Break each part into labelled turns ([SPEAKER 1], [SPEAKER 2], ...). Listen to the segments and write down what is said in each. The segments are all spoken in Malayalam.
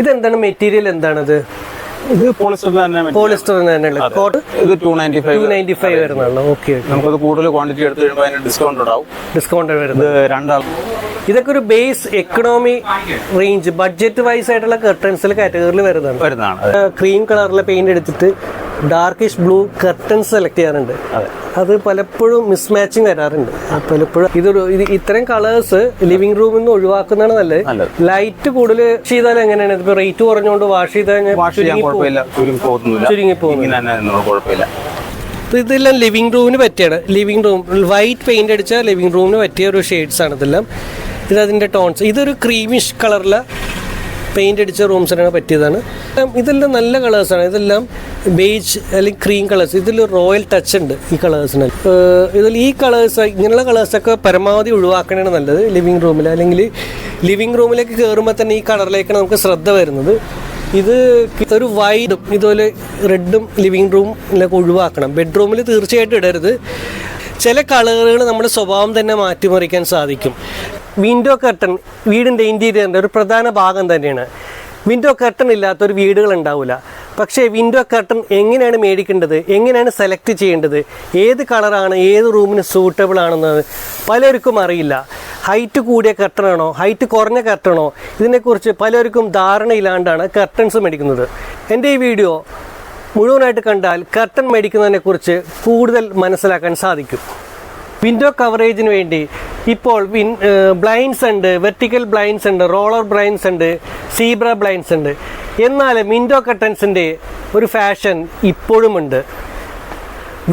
[SPEAKER 1] ഇതെന്താണ് മെറ്റീരിയൽ എന്താണത്?
[SPEAKER 2] ഇത് പോളിസ്റ്റർ തന്നെ material.
[SPEAKER 1] പോളിസ്റ്റർ തന്നെയുള്ള കോട്ട്
[SPEAKER 2] ഇത് two ninety
[SPEAKER 1] two
[SPEAKER 2] five
[SPEAKER 1] ninety five വരുന്നതാണല്ലോ okay
[SPEAKER 2] നമുക്കത് കൂടുതൽ ക്വാണ്ടിറ്റി എടുത്ത് കഴിയുമ്പോൾ അതിന് ഡിസ്കൗണ്ട് ഉണ്ടാവും.
[SPEAKER 1] ഡിസ്കൗണ്ട് വരുന്നത്.
[SPEAKER 2] രണ്ടാൾ
[SPEAKER 1] ഇതൊക്കെ ഒരു base economy range budget wise ആയിട്ടുള്ള കർട്ടൻസിൽ കാറ്റഗറിയിൽ വരുന്നതാണ്.
[SPEAKER 2] വരുന്നതാണ്
[SPEAKER 1] ക്രീം കളറിലെ പെയിന്റ് എടുത്തിട്ട് ഡാർക്കിഷ് ബ്ലൂ കർട്ടൺ സെലക്ട് ചെയ്യാറുണ്ട്.
[SPEAKER 2] അതെ.
[SPEAKER 1] പലപ്പോഴും മിസ്മാച്ചിങ് വരാറുണ്ട്. പലപ്പോഴും ഇതൊരു ഇത് ഇത്തരം കളേഴ്സ് ലിവിംഗ് റൂമിൽ നിന്ന് ഒഴിവാക്കുന്നതാണ് നല്ലത്. ലൈറ്റ് കൂടുതൽ ചെയ്താൽ എങ്ങനെയാണ്? ഇപ്പൊ റേറ്റ് കുറഞ്ഞുകൊണ്ട് വാഷ്
[SPEAKER 2] ചെയ്താൽ ചുരുങ്ങി പോകുന്നില്ല.
[SPEAKER 1] ഇതെല്ലാം ലിവിംഗ് റൂമിന് പറ്റിയാണ്. ലിവിംഗ് റൂം വൈറ്റ് പെയിന്റ് അടിച്ച ലിവിംഗ് റൂമിന് പറ്റിയ ഒരു ഷെയ്ഡ്സ് ആണ് ഇതെല്ലാം. ഇത് അതിന്റെ ടോൺസ് ഇതൊരു ക്രീമിഷ് കളറിലെ പെയിന്റ് അടിച്ച റൂംസിനാണ് പറ്റിയതാണ്. ഇതെല്ലാം നല്ല കളേഴ്സാണ്. ഇതെല്ലാം ബേജ് അല്ലെങ്കിൽ ക്രീം കളേഴ്സ്. ഇതിൽ റോയൽ ടച്ച് ഉണ്ട് ഈ കളേഴ്സിന്. ഇതിൽ ഈ കളേഴ്സ് ഇങ്ങനെയുള്ള കളേഴ്സൊക്കെ പരമാവധി ഒഴിവാക്കണതാണ് നല്ലത്. ലിവിങ് റൂമിൽ അല്ലെങ്കിൽ ലിവിങ് റൂമിലേക്ക് കയറുമ്പോൾ തന്നെ ഈ കളറിലേക്കാണ് നമുക്ക് ശ്രദ്ധ വരുന്നത്. ഇത് ഒരു വൈഡും ഇതുപോലെ റെഡും ലിവിങ് റൂമിലൊക്കെ ഒഴിവാക്കണം. ബെഡ്റൂമിൽ തീർച്ചയായിട്ടും ഇടരുത്. ചില കളറുകൾ നമ്മുടെ സ്വഭാവം തന്നെ മാറ്റിമറിക്കാൻ സാധിക്കും. വിൻഡോ കർട്ടൺ വീടിന്റെ ഇന്റീരിയറിന്റെ ഒരു പ്രധാന ഭാഗം തന്നെയാണ്. വിൻഡോ കർട്ടൺ ഇല്ലാത്തൊരു വീടുകൾ ഉണ്ടാവില്ല പക്ഷേ വിൻഡോ കർട്ടൺ എങ്ങനെയാണ് മേടിക്കേണ്ടത്? എങ്ങനെയാണ് സെലക്ട് ചെയ്യേണ്ടത്? ഏത് കളറാണ് ഏത് റൂമിന് സൂട്ടബിൾ ആണെന്നത് പലർക്കും അറിയില്ല. ഹൈറ്റ് കൂടിയ കർട്ടണാണോ ഹൈറ്റ് കുറഞ്ഞ കർട്ടണോ ഇതിനെക്കുറിച്ച് പലർക്കും ധാരണയില്ലാണ്ടാണ് കർട്ടൺസ് മേടിക്കുന്നത്. എന്റെ ഈ വീഡിയോ മുഴുവനായിട്ട് കണ്ടാൽ കർട്ടൺ മേടിക്കുന്നതിനെക്കുറിച്ച് കൂടുതൽ മനസ്സിലാക്കാൻ സാധിക്കും. വിൻഡോ കവറേജിന് വേണ്ടി ഇപ്പോൾ വിൻ ബ്ലൈൻഡ്സ് ഉണ്ട് വെർട്ടിക്കൽ ബ്ലൈൻഡ്സ് ഉണ്ട് റോളർ ബ്ലൈൻഡ്സ് ഉണ്ട് സീബ്ര ബ്ലൈൻഡ്സ് ഉണ്ട്. എന്നാൽ വിൻഡോ കട്ടൻസിന്റെ ഒരു ഫാഷൻ ഇപ്പോഴും ഉണ്ട്.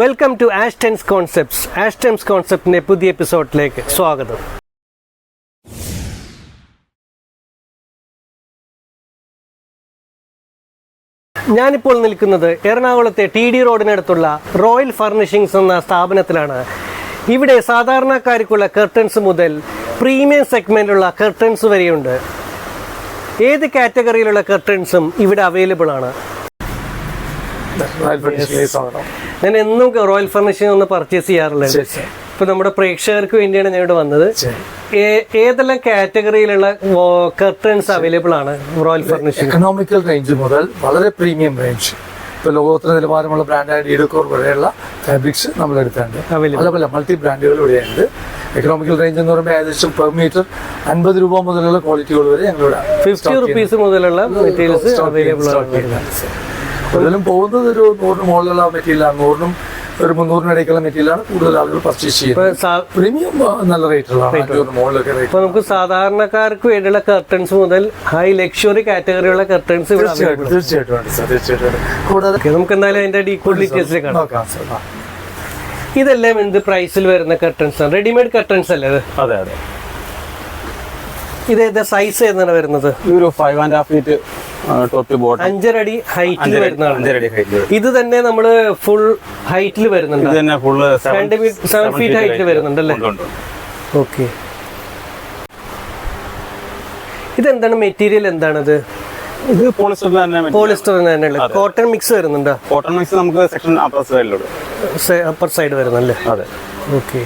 [SPEAKER 1] Welcome to Astons concepts. ആസ്റ്റൻസ് കോൺസെപ്റ്റിന്റെ പുതിയ എപ്പിസോഡിലേക്ക് സ്വാഗതം. ഞാനിപ്പോൾ നിൽക്കുന്നത് എറണാകുളത്തെ ടി ഡി റോഡിനടുത്തുള്ള റോയൽ ഫർണിഷിംഗ്സ് എന്ന സ്ഥാപനത്തിലാണ്. ഇവിടെ സാധാരണക്കാർക്കുള്ള കർട്ടൻസ് മുതൽ പ്രീമിയം സെഗ്മെന്റുള്ള കർട്ടൻസ് വരെയുണ്ട്. ഏത് കാറ്റഗറിയിലുള്ള കർട്ടൻസും ഇവിടെ അവൈലബിൾ ആണ്. ഞാൻ എന്നും റോയൽ ഫർണിഷിംഗ് ഒന്ന് പർച്ചേസ് ചെയ്യാറുള്ളത് ഇപ്പൊ നമ്മുടെ പ്രേക്ഷകർക്ക് വേണ്ടിയാണ് ഞാൻ ഇവിടെ വന്നത് ഏതെല്ലാം കാറ്റഗറിയിലുള്ള കർട്ടൻസ് അവൈലബിൾ ആണ് റോയൽ ഫർണിഷിംഗ്
[SPEAKER 3] എക്കണോമിക്കൽ റേഞ്ച് മുതൽ വളരെ പ്രീമിയം റേഞ്ച് ഇപ്പോൾ ലോകോത്തര നിലവാരമുള്ള ബ്രാൻഡായ ഡീഡക്കോർ വരെയുള്ള ഫാബ്രിക്സ് നമ്മൾ എടുക്കാറുണ്ട്
[SPEAKER 1] അതേപോലെ
[SPEAKER 3] പല പല മൾട്ടി ബ്രാൻഡുകൾ ഇവിടെയുണ്ട്. എക്കണോമിക്കൽ റേഞ്ച് എന്ന് പറയുമ്പോൾ ഏകദേശം പെർ മീറ്റർ അൻപത് രൂപ മുതലുള്ള ക്വാളിറ്റികൾ വരെ ഞങ്ങളിവിടെ
[SPEAKER 1] ഫിഫ്റ്റി റുപ്പീസ് മുതലുള്ള മെറ്റീരിയൽസ് അവൈലബിൾ
[SPEAKER 3] കൂടുതലും പോകുന്നത് ഒരു നൂറിന് മുകളിലുള്ള മെറ്റീരിയലാണ് നൂറിനും ഒരു മുന്നൂറിനിടയ്ക്കുള്ള മെറ്റീരിയലാണ് കൂടുതൽ ആളുകൾ പർച്ചേസ്
[SPEAKER 1] ഇപ്പൊ
[SPEAKER 3] ചെയ്യുന്നത് പ്രീമിയം നല്ല റേറ്റുകളാണ് അഞ്ഞൂറിന് മുകളിലൊക്കെ റേറ്റ്
[SPEAKER 1] ഇപ്പൊ നമുക്ക് സാധാരണക്കാർക്ക് വേണ്ടിയുള്ള കർട്ടൻസ് മുതൽ ഹൈ ലക്ഷറി കാറ്റഗറിയുള്ള കർട്ടൻസ്
[SPEAKER 3] തീർച്ചയായിട്ടും തീർച്ചയായിട്ടും ഉണ്ട് സർ തീർച്ചയായിട്ടും കൂടാതെ
[SPEAKER 1] നമുക്ക് എന്തായാലും അതിന്റെ ഡീറ്റെയിൽസിലേക്ക്
[SPEAKER 3] നോക്കാം
[SPEAKER 1] ഇതെല്ലാം എന്ത് പ്രൈസിൽ വരുന്ന കർട്ടൻസ് ആണ്? റെഡിമെയ്ഡ് കർട്ടൻസ് അല്ലേ
[SPEAKER 2] അതെ അതെ.
[SPEAKER 1] ഇത് ഏതാ സൈസ് ഏതാണ് വരുന്നത്?
[SPEAKER 2] ഒരു five and half feet top to bottom
[SPEAKER 1] അഞ്ചരടി ഹൈറ്റിൽ വരുന്നതാണ്. ഇത് തന്നെ നമ്മൾ ഫുൾ ഹൈറ്റിൽ വരുന്നുണ്ട്.
[SPEAKER 2] ഇത് തന്നെ ഫുൾ
[SPEAKER 1] രണ്ട് സെവൻ ഫീറ്റ് ഹൈറ്റിൽ വരുന്നുണ്ട് അല്ലേ? ഓക്കെ ഇതെന്താണ് മെറ്റീരിയൽ എന്താണത്?
[SPEAKER 2] ഇത് പോളിസ്റ്റർ തന്നെ
[SPEAKER 1] പോളിസ്റ്റർ കോട്ടൺ മിക്സ് വരുന്നുണ്ടോ?
[SPEAKER 2] കോട്ടൺ മിക്സ് നമുക്ക് സെക്ഷൻ അപ്പർ സൈഡിലുണ്ട്
[SPEAKER 1] അപ്പർ സൈഡ് വരുന്നല്ലേ
[SPEAKER 2] അതെ.
[SPEAKER 1] ഓക്കെ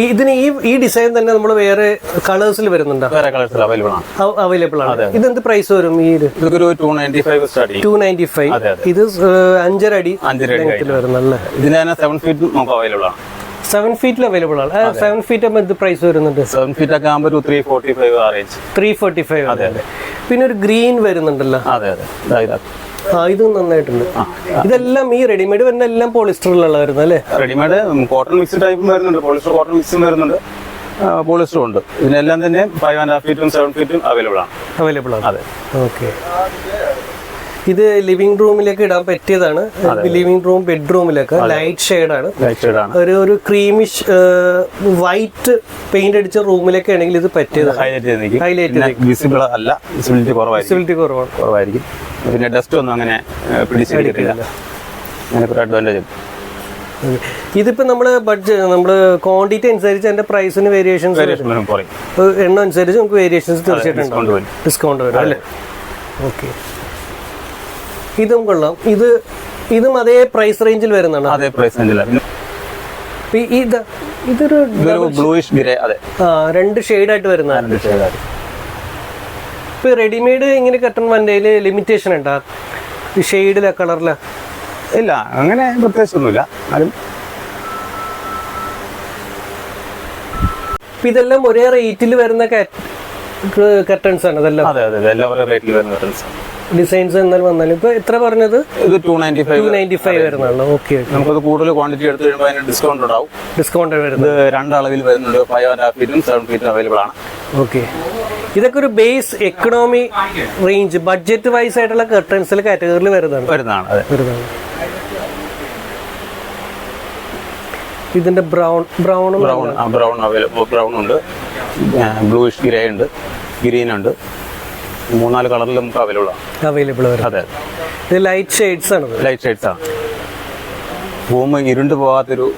[SPEAKER 1] ഈ ഇതിന് ഈ ഈ ഡിസൈൻ തന്നെ നമ്മൾ വേറെ കളേഴ്സിൽ വരുന്നുണ്ടോ?
[SPEAKER 2] വേറെ കളേഴ്സിൽ അവൈലബിൾ ആണ്.
[SPEAKER 1] അവൈലബിൾ ആണ്. ഇതെന്ത് പ്രൈസ് വരും ഈ
[SPEAKER 2] ടു നയന്റി ഫൈവ് സ്റ്റാർട്ട് ചെയ്യും
[SPEAKER 1] നയന്റി ഫൈവ്. ഇത് അഞ്ചര അടി
[SPEAKER 2] അഞ്ചര അടി
[SPEAKER 1] ലെങ്ത്തിൽ വരുന്നല്ലേ
[SPEAKER 2] ഇതിന് തന്നെ സെവൻ ഫീറ്റ് നമുക്ക് അവൈലബിൾ ആണ്.
[SPEAKER 1] സെവൻ ഫീറ്റിൽ അവൈലബിൾ ആണ്. സെവൻ ഫീറ്റ് ആകുമ്പോൾ എന്ത് പ്രൈസ് വരുന്നുണ്ട്?
[SPEAKER 2] സെവൻ ഫീറ്റ് ഒക്കെ ആകുമ്പോൾ ഒരു ത്രീ ഫോർട്ടി ഫൈവ് ആ റേഞ്ച്
[SPEAKER 1] ത്രീ ഫോർട്ടി ഫൈവ് അതെ അതെ. പിന്നെ ഒരു ഗ്രീൻ വരുന്നുണ്ടല്ലോ.
[SPEAKER 2] അതെ അതെ.
[SPEAKER 1] ആ ഇതും നന്നായിട്ടുണ്ട്. ഇതെല്ലാം ഈ റെഡിമെയ്ഡ് വരുന്ന എല്ലാം പോളിസ്റ്ററിലുള്ള വരുന്നത് അല്ലേ?
[SPEAKER 2] റെഡിമെയ്ഡ് കോട്ടൺ മിക്സ് ടൈപ്പും വരുന്നുണ്ട്. പോളിസ്റ്റർ കോട്ടൺ മിക്സും വരുന്നുണ്ട്. പോളിസ്റ്ററും ഉണ്ട്. ഇതിനെല്ലാം തന്നെ ഫൈവ് ആൻഡ് ഹാഫ് ഫീറ്റും സെവൻ ഫീറ്റും അവൈലബിൾ ആണ്.
[SPEAKER 1] അവൈലബിൾ ആണ്.
[SPEAKER 2] അതെ.
[SPEAKER 1] ഓക്കെ ഇത് ലിവിംഗ് റൂമിലേക്ക് ഇടാൻ പറ്റിയതാണ്. ലിവിംഗ് റൂം ബെഡ്റൂമിലൊക്കെ ലൈറ്റ് ഷെയ്ഡാണ്
[SPEAKER 2] ലൈറ്റ് ഷെയ്ഡ് ആണ്.
[SPEAKER 1] ഒരു ഒരു ക്രീമിഷ് വൈറ്റ് പെയിന്റ് അടിച്ച റൂമിലൊക്കെ ആണെങ്കിൽ ഇത് പറ്റിയതാണ്.
[SPEAKER 2] ഹൈലൈറ്റ് വിസിബിൾ അല്ല. വിസിബിലിറ്റി കുറവായിരിക്കും.
[SPEAKER 1] വിസിബിലിറ്റി കുറവാണ്.
[SPEAKER 2] കുറവായിരിക്കും. പിന്നെ ഡസ്റ്റ് ഒന്നും അങ്ങനെ പിടിച്ചിരിക്കത്തില്ല. അങ്ങനെ ഒരു
[SPEAKER 1] അഡ്വാന്റേജ്. ഇതിപ്പോ നമ്മൾ ബഡ്ജറ്റ് നമ്മൾ ക്വാണ്ടിറ്റി അനുസരിച്ച് അതിന്റെ പ്രൈസിന് വേരിയേഷൻസ് എണ്ണം അനുസരിച്ച് നമുക്ക് വേരിയേഷൻസ് തീർച്ചയായിട്ടും
[SPEAKER 2] ഡിസ്കൗണ്ട് വരും.
[SPEAKER 1] അല്ലേ? ഓക്കെ ഇതും കൊള്ളാം. ഇത് ഇതും അതേ പ്രൈസ് റേഞ്ചിൽ വരുന്നതാണ്.
[SPEAKER 2] അതേ പ്രൈസ് റേഞ്ചിൽ പിന്നെ
[SPEAKER 1] ഇത് ഇതൊരു
[SPEAKER 2] ബ്ലൂയിഷ് ഗ്രേ അതെ.
[SPEAKER 1] ആ, രണ്ട് ഷെയ്ഡ് ആയിട്ട് വരുന്നതാണ്
[SPEAKER 2] രണ്ട് ഷെയ്ഡ്
[SPEAKER 1] ഇപ്പൊ റെഡിമെയ്ഡ് ഇങ്ങനെ കട്ടൺ വന്നതിൽ ലിമിറ്റേഷൻ ഉണ്ടാ? ഷെയ്ഡിലെ കളറിൽ
[SPEAKER 2] ഇല്ല അങ്ങനെ പ്രത്യേകിച്ചൊന്നുമില്ല.
[SPEAKER 1] ഇതെല്ലാം ഒരേ റേറ്റിൽ വരുന്ന കർട്ടൻസ് ആണ് അതെല്ലാം
[SPEAKER 2] അതെ അതെ എല്ലാം ഒരേ റേറ്റിൽ വരുന്ന കട്ടൻസ്
[SPEAKER 1] ഡിസൈൻസ് എന്നാൽ വന്നാലും. ഇപ്പൊ എത്ര പറഞ്ഞത്?
[SPEAKER 2] ഇത് two ninety
[SPEAKER 1] two
[SPEAKER 2] five
[SPEAKER 1] ninety five വരുന്നുള്ളൂ ഓക്കെ
[SPEAKER 2] നമുക്കത് കൂടുതൽ ക്വാണ്ടിറ്റി എടുത്ത് കഴിയുമ്പോൾ അതിന് ഡിസ്കൗണ്ട് ഉണ്ടാവും.
[SPEAKER 1] ഡിസ്കൗണ്ട് വരുന്നത്.
[SPEAKER 2] രണ്ടളവിൽ വരുന്നുണ്ട്. ഫൈവ് ആൻഡ് ഹാഫ് ഫീറ്റും സെവൻ ഫീറ്റും അവൈലബിൾ ആണ്.
[SPEAKER 1] ഓക്കെ ഇതൊക്കെ ഒരു base economy range budget wise ആയിട്ടുള്ള കർട്ടൻസിൽ കാറ്റഗറിയിൽ വരുന്നതാണ്.
[SPEAKER 2] വരുന്നതാണ്
[SPEAKER 1] വരുന്നതാണ്. ഇതിന്റെ ബ്രൗൺ ബ്രൗണും
[SPEAKER 2] ബ്രൗൺ ബ്രൗൺ അവൈലബിൾ ബ്രൗൺ ഉണ്ട്. ബ്ലൂഷ് ഗ്രേ ഉണ്ട്. ഗ്രീൻ ഉണ്ട്. മൂന്നാൽ കളറിൽ നമുക്ക് അവൈലബിൾ ആണ്.
[SPEAKER 1] അവൈലബിൾ വരും
[SPEAKER 2] അതെ.
[SPEAKER 1] ഇത് ലൈറ്റ് ഷെയ്ഡ്സ് ആണ്
[SPEAKER 2] ലൈറ്റ് ഷെയ്ഡ്സ് ആണ് റൂം ഇരുണ്ട് പോകാത്തൊരു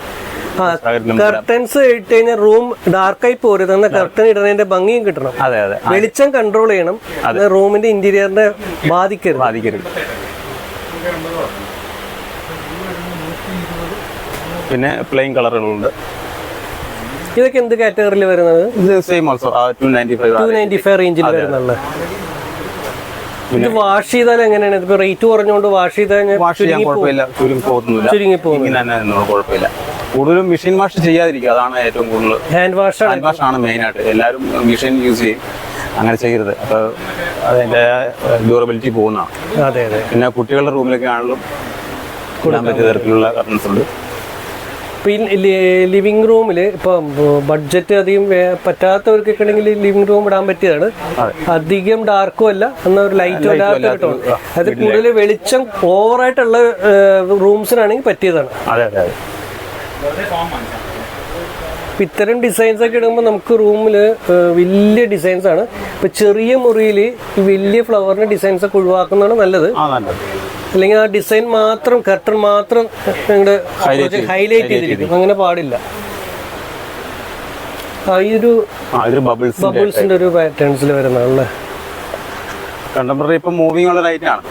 [SPEAKER 1] കർട്ടൻസ് ഇട്ട് കഴിഞ്ഞാൽ റൂം ഡാർക്കായി പോരുത്. എന്നാൽ കർട്ടൻ ഇടുന്നതിന്റെ ഭംഗിയും കിട്ടണം.
[SPEAKER 2] അതെ അതെ.
[SPEAKER 1] വെളിച്ചം കൺട്രോൾ ചെയ്യണം. റൂമിന്റെ ഇന്റീരിയറിനെ ബാധിക്കരുത്.
[SPEAKER 2] ബാധിക്കരുത്. പിന്നെ പ്ലെയിൻ കളറുകളുണ്ട്
[SPEAKER 1] ഇതൊക്കെ എന്ത് കാറ്റഗറിയിൽ വരുന്നത്?
[SPEAKER 2] ഇത് same also two
[SPEAKER 1] ninety
[SPEAKER 2] five
[SPEAKER 1] റേഞ്ചിൽ വരുന്നുള്ള ഇത് വാഷ് ചെയ്താൽ എങ്ങനെയാണ്? ഇപ്പൊ റേറ്റ് കുറഞ്ഞുകൊണ്ട് വാഷ് ചെയ്താൽ
[SPEAKER 2] വാഷ് ചെയ്യാൻ കുഴപ്പമില്ല. ചുരുങ്ങി കുഴപ്പമില്ല. കൂടുതലും മെഷീൻ വാഷ് ചെയ്യാതിരിക്കുക. അതാണ് ഏറ്റവും കൂടുതൽ
[SPEAKER 1] ഹാൻഡ് വാഷ് ആണ്.
[SPEAKER 2] ഹാൻഡ് വാഷ് ആണ് മെയിൻ ആയിട്ട്. എല്ലാവരും മെഷീൻ യൂസ് ചെയ്യും. അങ്ങനെ ചെയ്യരുത്. അപ്പോൾ അതിന്റെ ഡ്യൂറബിലിറ്റി പോകുന്നതാണ്.
[SPEAKER 1] അതെ അതെ.
[SPEAKER 2] പിന്നെ കുട്ടികളുടെ റൂമിലൊക്കെ ആണെങ്കിലും കൂടാൻ പറ്റിയ തരത്തിലുള്ള കർട്ടൻസ് ഉണ്ട്.
[SPEAKER 1] ഇപ്പൊ ലിവിങ് ലിവിംഗ് റൂമിൽ ഇപ്പൊ ബഡ്ജറ്റ് അധികം പറ്റാത്തവർക്ക് പറ്റാത്തവർക്കൊക്കെ ആണെങ്കിൽ ലിവിംഗ് റൂം ഇടാൻ പറ്റിയതാണ്. അധികം ഡാർക്കും അല്ല എന്നാൽ ഒരു ലൈറ്റും അല്ലാത്ത അത് കൂടുതൽ വെളിച്ചം ഓവറായിട്ടുള്ള റൂംസിനാണെങ്കിൽ പറ്റിയതാണ്.
[SPEAKER 2] അതെ അതെ
[SPEAKER 1] ഇത്തരം ഡിസൈൻസ് ഒക്കെ ഇടുമ്പോൾ നമുക്ക് റൂമിൽ വലിയ ഡിസൈൻസ് ആണ്. ഇപ്പൊ ചെറിയ മുറിയിൽ വലിയ ഫ്ലവറിന്റെ ഡിസൈൻസ് ഒക്കെ ഒഴിവാക്കുന്നതാണ് നല്ലത്. അല്ലെങ്കിൽ ആ ഡിസൈൻ മാത്രം കർട്ടൺ മാത്രം നിങ്ങളുടെ ഹൈലൈറ്റ് ചെയ്തിരിക്കും. അങ്ങനെ പാടില്ല. ഈ ഒരു ബബിൾസിന്റെ ഒരു പാറ്റേൺസിൽ വരുന്നതാണല്ലേ?
[SPEAKER 2] കണ്ടംപററി ഇപ്പം മൂവിങ് ഉള്ള ലൈറ്റ് ആണ്.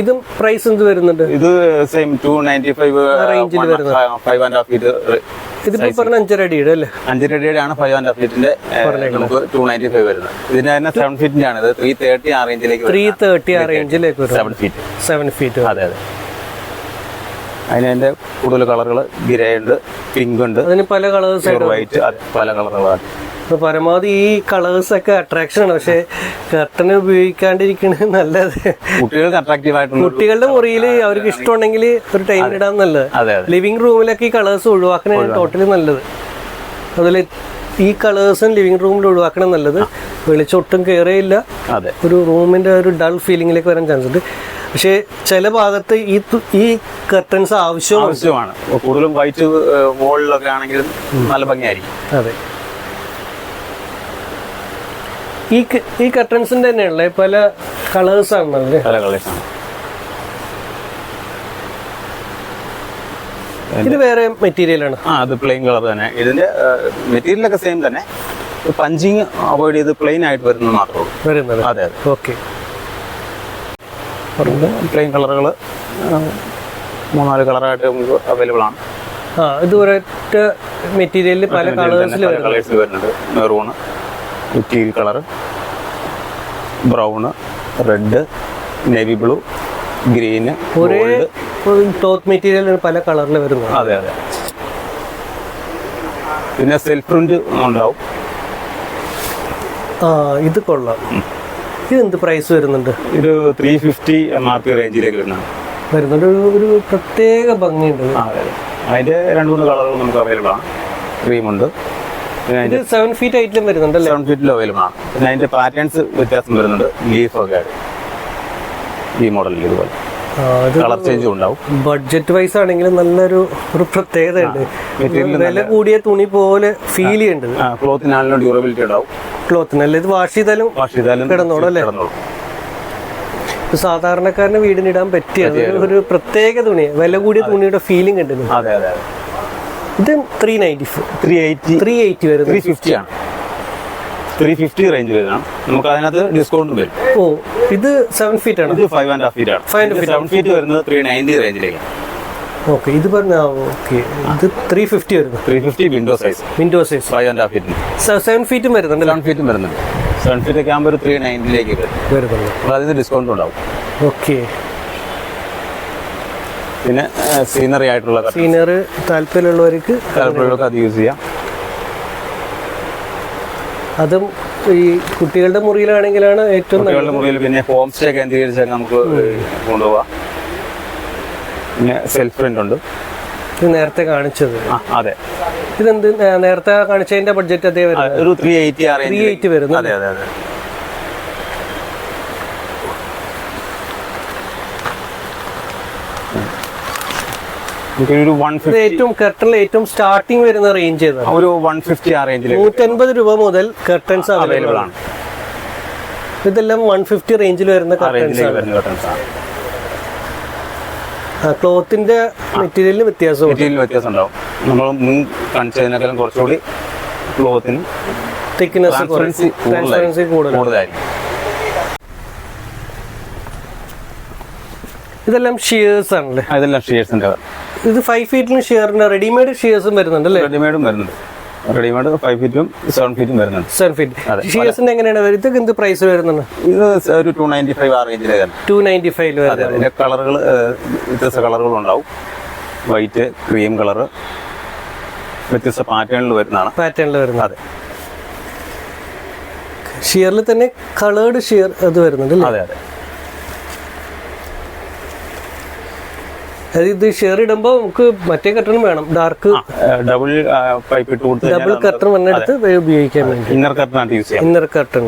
[SPEAKER 1] ഇതും പ്രൈസ് എന്ത് വരുന്നുണ്ട്?
[SPEAKER 2] ഇത് സെയിം ടു നയന്റി ഫൈവ്
[SPEAKER 1] റേഞ്ചിൽ വരുന്നത്.
[SPEAKER 2] ഫൈവ് ആൻഡ് ഹാഫ് ഫീറ്റ്
[SPEAKER 1] ഇതിപ്പോ പറഞ്ഞ അഞ്ചര അടിയുടെ അല്ലേ?
[SPEAKER 2] അഞ്ചരടിയുടെ ആണ് ഫൈവ് ആൻഡ് ഫീറ്റിന്റെ നമുക്ക് ടു നയന്റി ഫൈവ് വരുന്നത്. ഇതിന്റെ തന്നെ സെവൻ ഫീറ്റിന്റെ ആണ് ഇത് ത്രീ തേർട്ടി ആ റേഞ്ചിലേക്ക്
[SPEAKER 1] ത്രീ തേർട്ടി ആ റേഞ്ചിലേക്ക്
[SPEAKER 2] സെവൻ ഫീറ്റ്
[SPEAKER 1] സെവൻ ഫീറ്റ്
[SPEAKER 2] അതെ അതെ. അതിന് കൂടുതൽ കളറുകൾ ഗ്രേ ഉണ്ട് പിങ്ക് ഉണ്ട്.
[SPEAKER 1] അതിന് പല കളേഴ്സ്
[SPEAKER 2] വൈറ്റ് പല കളറുകളാണ്.
[SPEAKER 1] ഇപ്പൊ പരമാവധി ഈ കളേഴ്സ് ഒക്കെ അട്രാക്ഷൻ ആണ്. പക്ഷെ കർട്ടൻ ഉപയോഗിക്കാണ്ടിരിക്കണത് നല്ലത്.
[SPEAKER 2] കുട്ടികൾക്ക് അട്രാക്റ്റീവ്
[SPEAKER 1] കുട്ടികളുടെ മുറിയിൽ അവർക്ക് ഇഷ്ടമുണ്ടെങ്കിൽ ഒരു ടൈം ഇടാൻ നല്ലത്. ലിവിംഗ് റൂമിലൊക്കെ ഈ കളേഴ്സ് ഒഴിവാക്കണതാണ് ടോട്ടലി നല്ലത്. അതിൽ ഈ കളേഴ്സും ലിവിംഗ് റൂമിൽ ഒഴിവാക്കണം നല്ലത്. വെളിച്ചം ഒട്ടും കയറിയില്ല ഒരു റൂമിന്റെ ഒരു ഡൾ ഫീലിംഗിലേക്ക് വരാൻ ചാൻസ് ഉണ്ട്. പക്ഷേ ചില ഭാഗത്ത് ഈ ഈ കർട്ടൻസ് ആവശ്യമാണ്.
[SPEAKER 2] ആവശ്യമാണ്. കൂടുതലും വൈറ്റ് വോളിലൊക്കെ ആണെങ്കിലും നല്ല ഭംഗിയായിരിക്കും.
[SPEAKER 1] അതെ. ഈ ഈ കർട്ടൻസിന്റെ തന്നെയുള്ള പല കളേഴ്സ് ആണല്ലേ
[SPEAKER 2] പല കളേഴ്സ്
[SPEAKER 1] ഇത് വേറെ മെറ്റീരിയൽ ആണ്.
[SPEAKER 2] ആ അത് പ്ലെയിൻ കളർ തന്നെ. ഇതിന്റെ മെറ്റീരിയലൊക്കെ സെയിം തന്നെ. പഞ്ചിങ് അവോയ്ഡ് ചെയ്ത് പ്ലെയിൻ ആയിട്ട് വരുന്നത് മാത്രമേ
[SPEAKER 1] വരുന്നത്.
[SPEAKER 2] അതെ അതെ.
[SPEAKER 1] ഓക്കെ
[SPEAKER 2] പ്ലെയിൻ കളറുകൾ മൂന്നാൽ കളറായിട്ട് നമുക്ക് അവൈലബിൾ ആണ്.
[SPEAKER 1] ആ ഇത് ഒരൊറ്റ മെറ്റീരിയലിൽ പല കളേഴ്സിൽ
[SPEAKER 2] വരുന്നുണ്ട് maroon teal colour. Brown red navy blue green
[SPEAKER 1] ഒരേ ക്ലോത്ത് മെറ്റീരിയൽ പല കളറിൽ വരുന്നു
[SPEAKER 2] അതെ അതെ. പിന്നെ സെൽഫ് പ്രിന്റ് ഉണ്ടാവും.
[SPEAKER 1] ആ ഇത് കൊള്ളാം. ഇത് എന്ത് പ്രൈസ് വരുന്നുണ്ട്?
[SPEAKER 2] ഇത് three fifty M R P റേഞ്ചിലേക്ക് വരുന്നതാണ്.
[SPEAKER 1] വരുന്നുണ്ട്. ഒരു പ്രത്യേക ഭംഗിയുണ്ട്.
[SPEAKER 2] അതിന്റെ രണ്ട് മൂന്ന് കളറുകൾ നമുക്ക് അവൈലബിൾ ആണ്. ക്രീമുണ്ട്
[SPEAKER 1] ഇത് സെവൻ ഫീറ്റ് ഹൈറ്റിലും വരുന്നുണ്ടല്ലേ?
[SPEAKER 2] സെവൻ ഫീറ്റ് അവൈലബിൾ ആണ്. പിന്നെ അതിന്റെ പാറ്റേൺസ് വ്യത്യാസം വരുന്നുണ്ട്. ലീഫ് ഒക്കെ ഈ മോഡലിൽ ഇതുപോലെ. കളർ ചേഞ്ചും ഉണ്ടാവും.
[SPEAKER 1] ബഡ്ജറ്റ് വൈസ് ആണെങ്കിലും നല്ലൊരു ഒരു പ്രത്യേകത ഉണ്ട് വില കൂടിയ തുണി പോലെ ഫീൽ ചെയ്യുന്നുണ്ട്
[SPEAKER 2] ക്ലോത്തിനാണെങ്കിലും ഡ്യൂറബിലിറ്റി ഉണ്ടാവും.
[SPEAKER 1] ക്ലോത്തിന് അല്ല ഇത് വാഷ് ചെയ്താലും
[SPEAKER 2] വാഷ് ചെയ്താലും
[SPEAKER 1] കിടന്നോളും അല്ലേ? സാധാരണക്കാരന് വീടിനിടാൻ പറ്റിയ ഒരു- പ്രത്യേക തുണി. വില കൂടിയ തുണിയുടെ ഫീലിംഗ് ഉണ്ട്
[SPEAKER 2] അതെ അതെ.
[SPEAKER 1] ഇത് three ninety
[SPEAKER 2] three eighty
[SPEAKER 1] three eighty വരുന്നത്
[SPEAKER 2] ത്രീ ഫിഫ്റ്റി ആണ്. ത്രീ ഫിഫ്റ്റി റേഞ്ച് വരുന്നതാണ്. നമുക്ക് അതിനകത്ത് ഡിസ്കൗണ്ട് വരും.
[SPEAKER 1] ഓ ഇത് സെവൻ ഫീറ്റ് ആണ്.
[SPEAKER 2] ഇത് ഫൈവ് ആൻഡ് ഹാഫ് ഫീറ്റ് ആണ്.
[SPEAKER 1] Half feet.
[SPEAKER 2] സെവൻ ഫീറ്റ് വരുന്നത് ത്രീ നയന്റി റേഞ്ചിലേക്ക്
[SPEAKER 1] ഓക്കെ ഇത് പറഞ്ഞ ഓക്കെ ഇത് ത്രീ ഫിഫ്റ്റി വരുന്നു
[SPEAKER 2] three fifty window size
[SPEAKER 1] window size
[SPEAKER 2] five and half feet
[SPEAKER 1] seven ഫീറ്റും വരുന്നുണ്ട്
[SPEAKER 2] സെവൻ ഫീറ്റും വരുന്നുണ്ട്. സെവൻ ഫീറ്റ് ഒക്കെ ആകുമ്പോൾ ഒരു ത്രീ നയന്റിലേക്ക് വരും.
[SPEAKER 1] വരുന്നുണ്ട്.
[SPEAKER 2] അപ്പോൾ അതിന് ഡിസ്കൗണ്ട് ഉണ്ടാവും.
[SPEAKER 1] ഓക്കെ
[SPEAKER 2] പിന്നെ സീനറി ആയിട്ടുള്ള
[SPEAKER 1] സീനറി താല്പര്യമുള്ളവർക്ക്
[SPEAKER 2] താല്പര്യമുള്ളവർക്ക് അത് യൂസ് ചെയ്യാം.
[SPEAKER 1] അതും ഈ കുട്ടികളുടെ മുറിയിലാണെങ്കിലാണ് ഏറ്റവും
[SPEAKER 2] കുട്ടികളുടെ മുറിയിൽ പിന്നെ ഹോം സ്റ്റേ കേന്ദ്രീകരിച്ച് നമുക്ക് കൊണ്ടുപോവാം. പിന്നെ സെൽഫ് റെന്റ് ഉണ്ട്.
[SPEAKER 1] ഇത് നേരത്തെ കാണിച്ചത്.
[SPEAKER 2] അതെ.
[SPEAKER 1] ഇതെന്ത് നേരത്തെ കാണിച്ചതിന്റെ ബഡ്ജറ്റ് അതേ വരുന്നത്?
[SPEAKER 2] ഒരു ത്രീ എയ്റ്റി
[SPEAKER 1] ത്രീ എയ്റ്റി വരുന്നു
[SPEAKER 2] അതെ അതെ അതെ. ഒരു വൺ
[SPEAKER 1] ഏറ്റവും കർട്ടണിൽ ഏറ്റവും സ്റ്റാർട്ടിങ് വരുന്ന റേഞ്ച്
[SPEAKER 2] ഒരു വൺ ഫിഫ്റ്റി ആ റേഞ്ചിൽ
[SPEAKER 1] നൂറ്റൻപത് രൂപ മുതൽ കർട്ടൻസ് അവൈലബിൾ ആണ്. ഇതെല്ലാം വൺ ഫിഫ്റ്റി റേഞ്ചിൽ വരുന്ന കർട്ടൻസ് ആണ്. ക്ലോത്തിന്റെ മെറ്റീരിയലിന് വ്യത്യാസം
[SPEAKER 2] മെറ്റീരിയൽ വ്യത്യാസം ഉണ്ടാവും നമ്മൾ മുൻ കാണിച്ചതിനേക്കാളും കുറച്ചുകൂടി ക്ലോത്തിന്
[SPEAKER 1] തിക്നെസ്
[SPEAKER 2] ട്രാൻസ്പെറൻസി കൂടുതലായിരിക്കും.
[SPEAKER 1] ഇതെല്ലാം ഷിയേഴ്സ് ആണല്ലേ?
[SPEAKER 2] ഇതെല്ലാം ഷെയർസിന്റെ
[SPEAKER 1] ഇത് ഫൈവ് ഫീറ്റിലും ഷെയറിന് റെഡിമെയ്ഡ് ഷെയർസും വരുന്നുണ്ട് അല്ലേ?
[SPEAKER 2] റെഡിമെയ്ഡും വരുന്നുണ്ട്. റെഡിമെയ്ഡ് ഫൈവ് ഫീറ്റും സെവൻ ഫീറ്റും വരുന്നുണ്ട്.
[SPEAKER 1] സെവൻ ഫീറ്റ് ഷിയേഴ്സിന്റെ എങ്ങനെയാണ് വരുന്നത്? എന്ത് പ്രൈസ് വരുന്നുണ്ട്?
[SPEAKER 2] ഇത് ഒരു ടു നയന്റി ഫൈവ് ആ റേഞ്ചിലേക്കാണ്
[SPEAKER 1] ടു നയന്റി ഫൈവ്
[SPEAKER 2] അതെ അതിന്റെ കളറുകൾ വ്യത്യസ്ത കളറുകൾ ഉണ്ടാവും. വൈറ്റ് ക്രീം കളർ വ്യത്യസ്ത പാറ്റേണിൽ വരുന്നതാണ്.
[SPEAKER 1] പാറ്റേണിൽ വരുന്നത്.
[SPEAKER 2] അതെ.
[SPEAKER 1] ഷിയറിൽ തന്നെ കളേർഡ് ഷിയർ അത് വരുന്നുണ്ട്
[SPEAKER 2] അതെ അതെ.
[SPEAKER 1] ഇത് ഷെയർ ഇടുമ്പോൾ നമുക്ക് മറ്റേ കട്ടറും വേണം. ഡാർക്ക്
[SPEAKER 2] ഡബിൾ പൈപ്പ് ഇട്ട് കൊടുത്ത്
[SPEAKER 1] ഡബിൾ കർട്ടൺ വന്നെടുത്ത് ഉപയോഗിക്കാൻ വേണ്ടി.
[SPEAKER 2] ഇന്നർ കർട്ടനായിട്ട് യൂസ് ചെയ്യാം.
[SPEAKER 1] ഇന്നർ കർട്ടൻ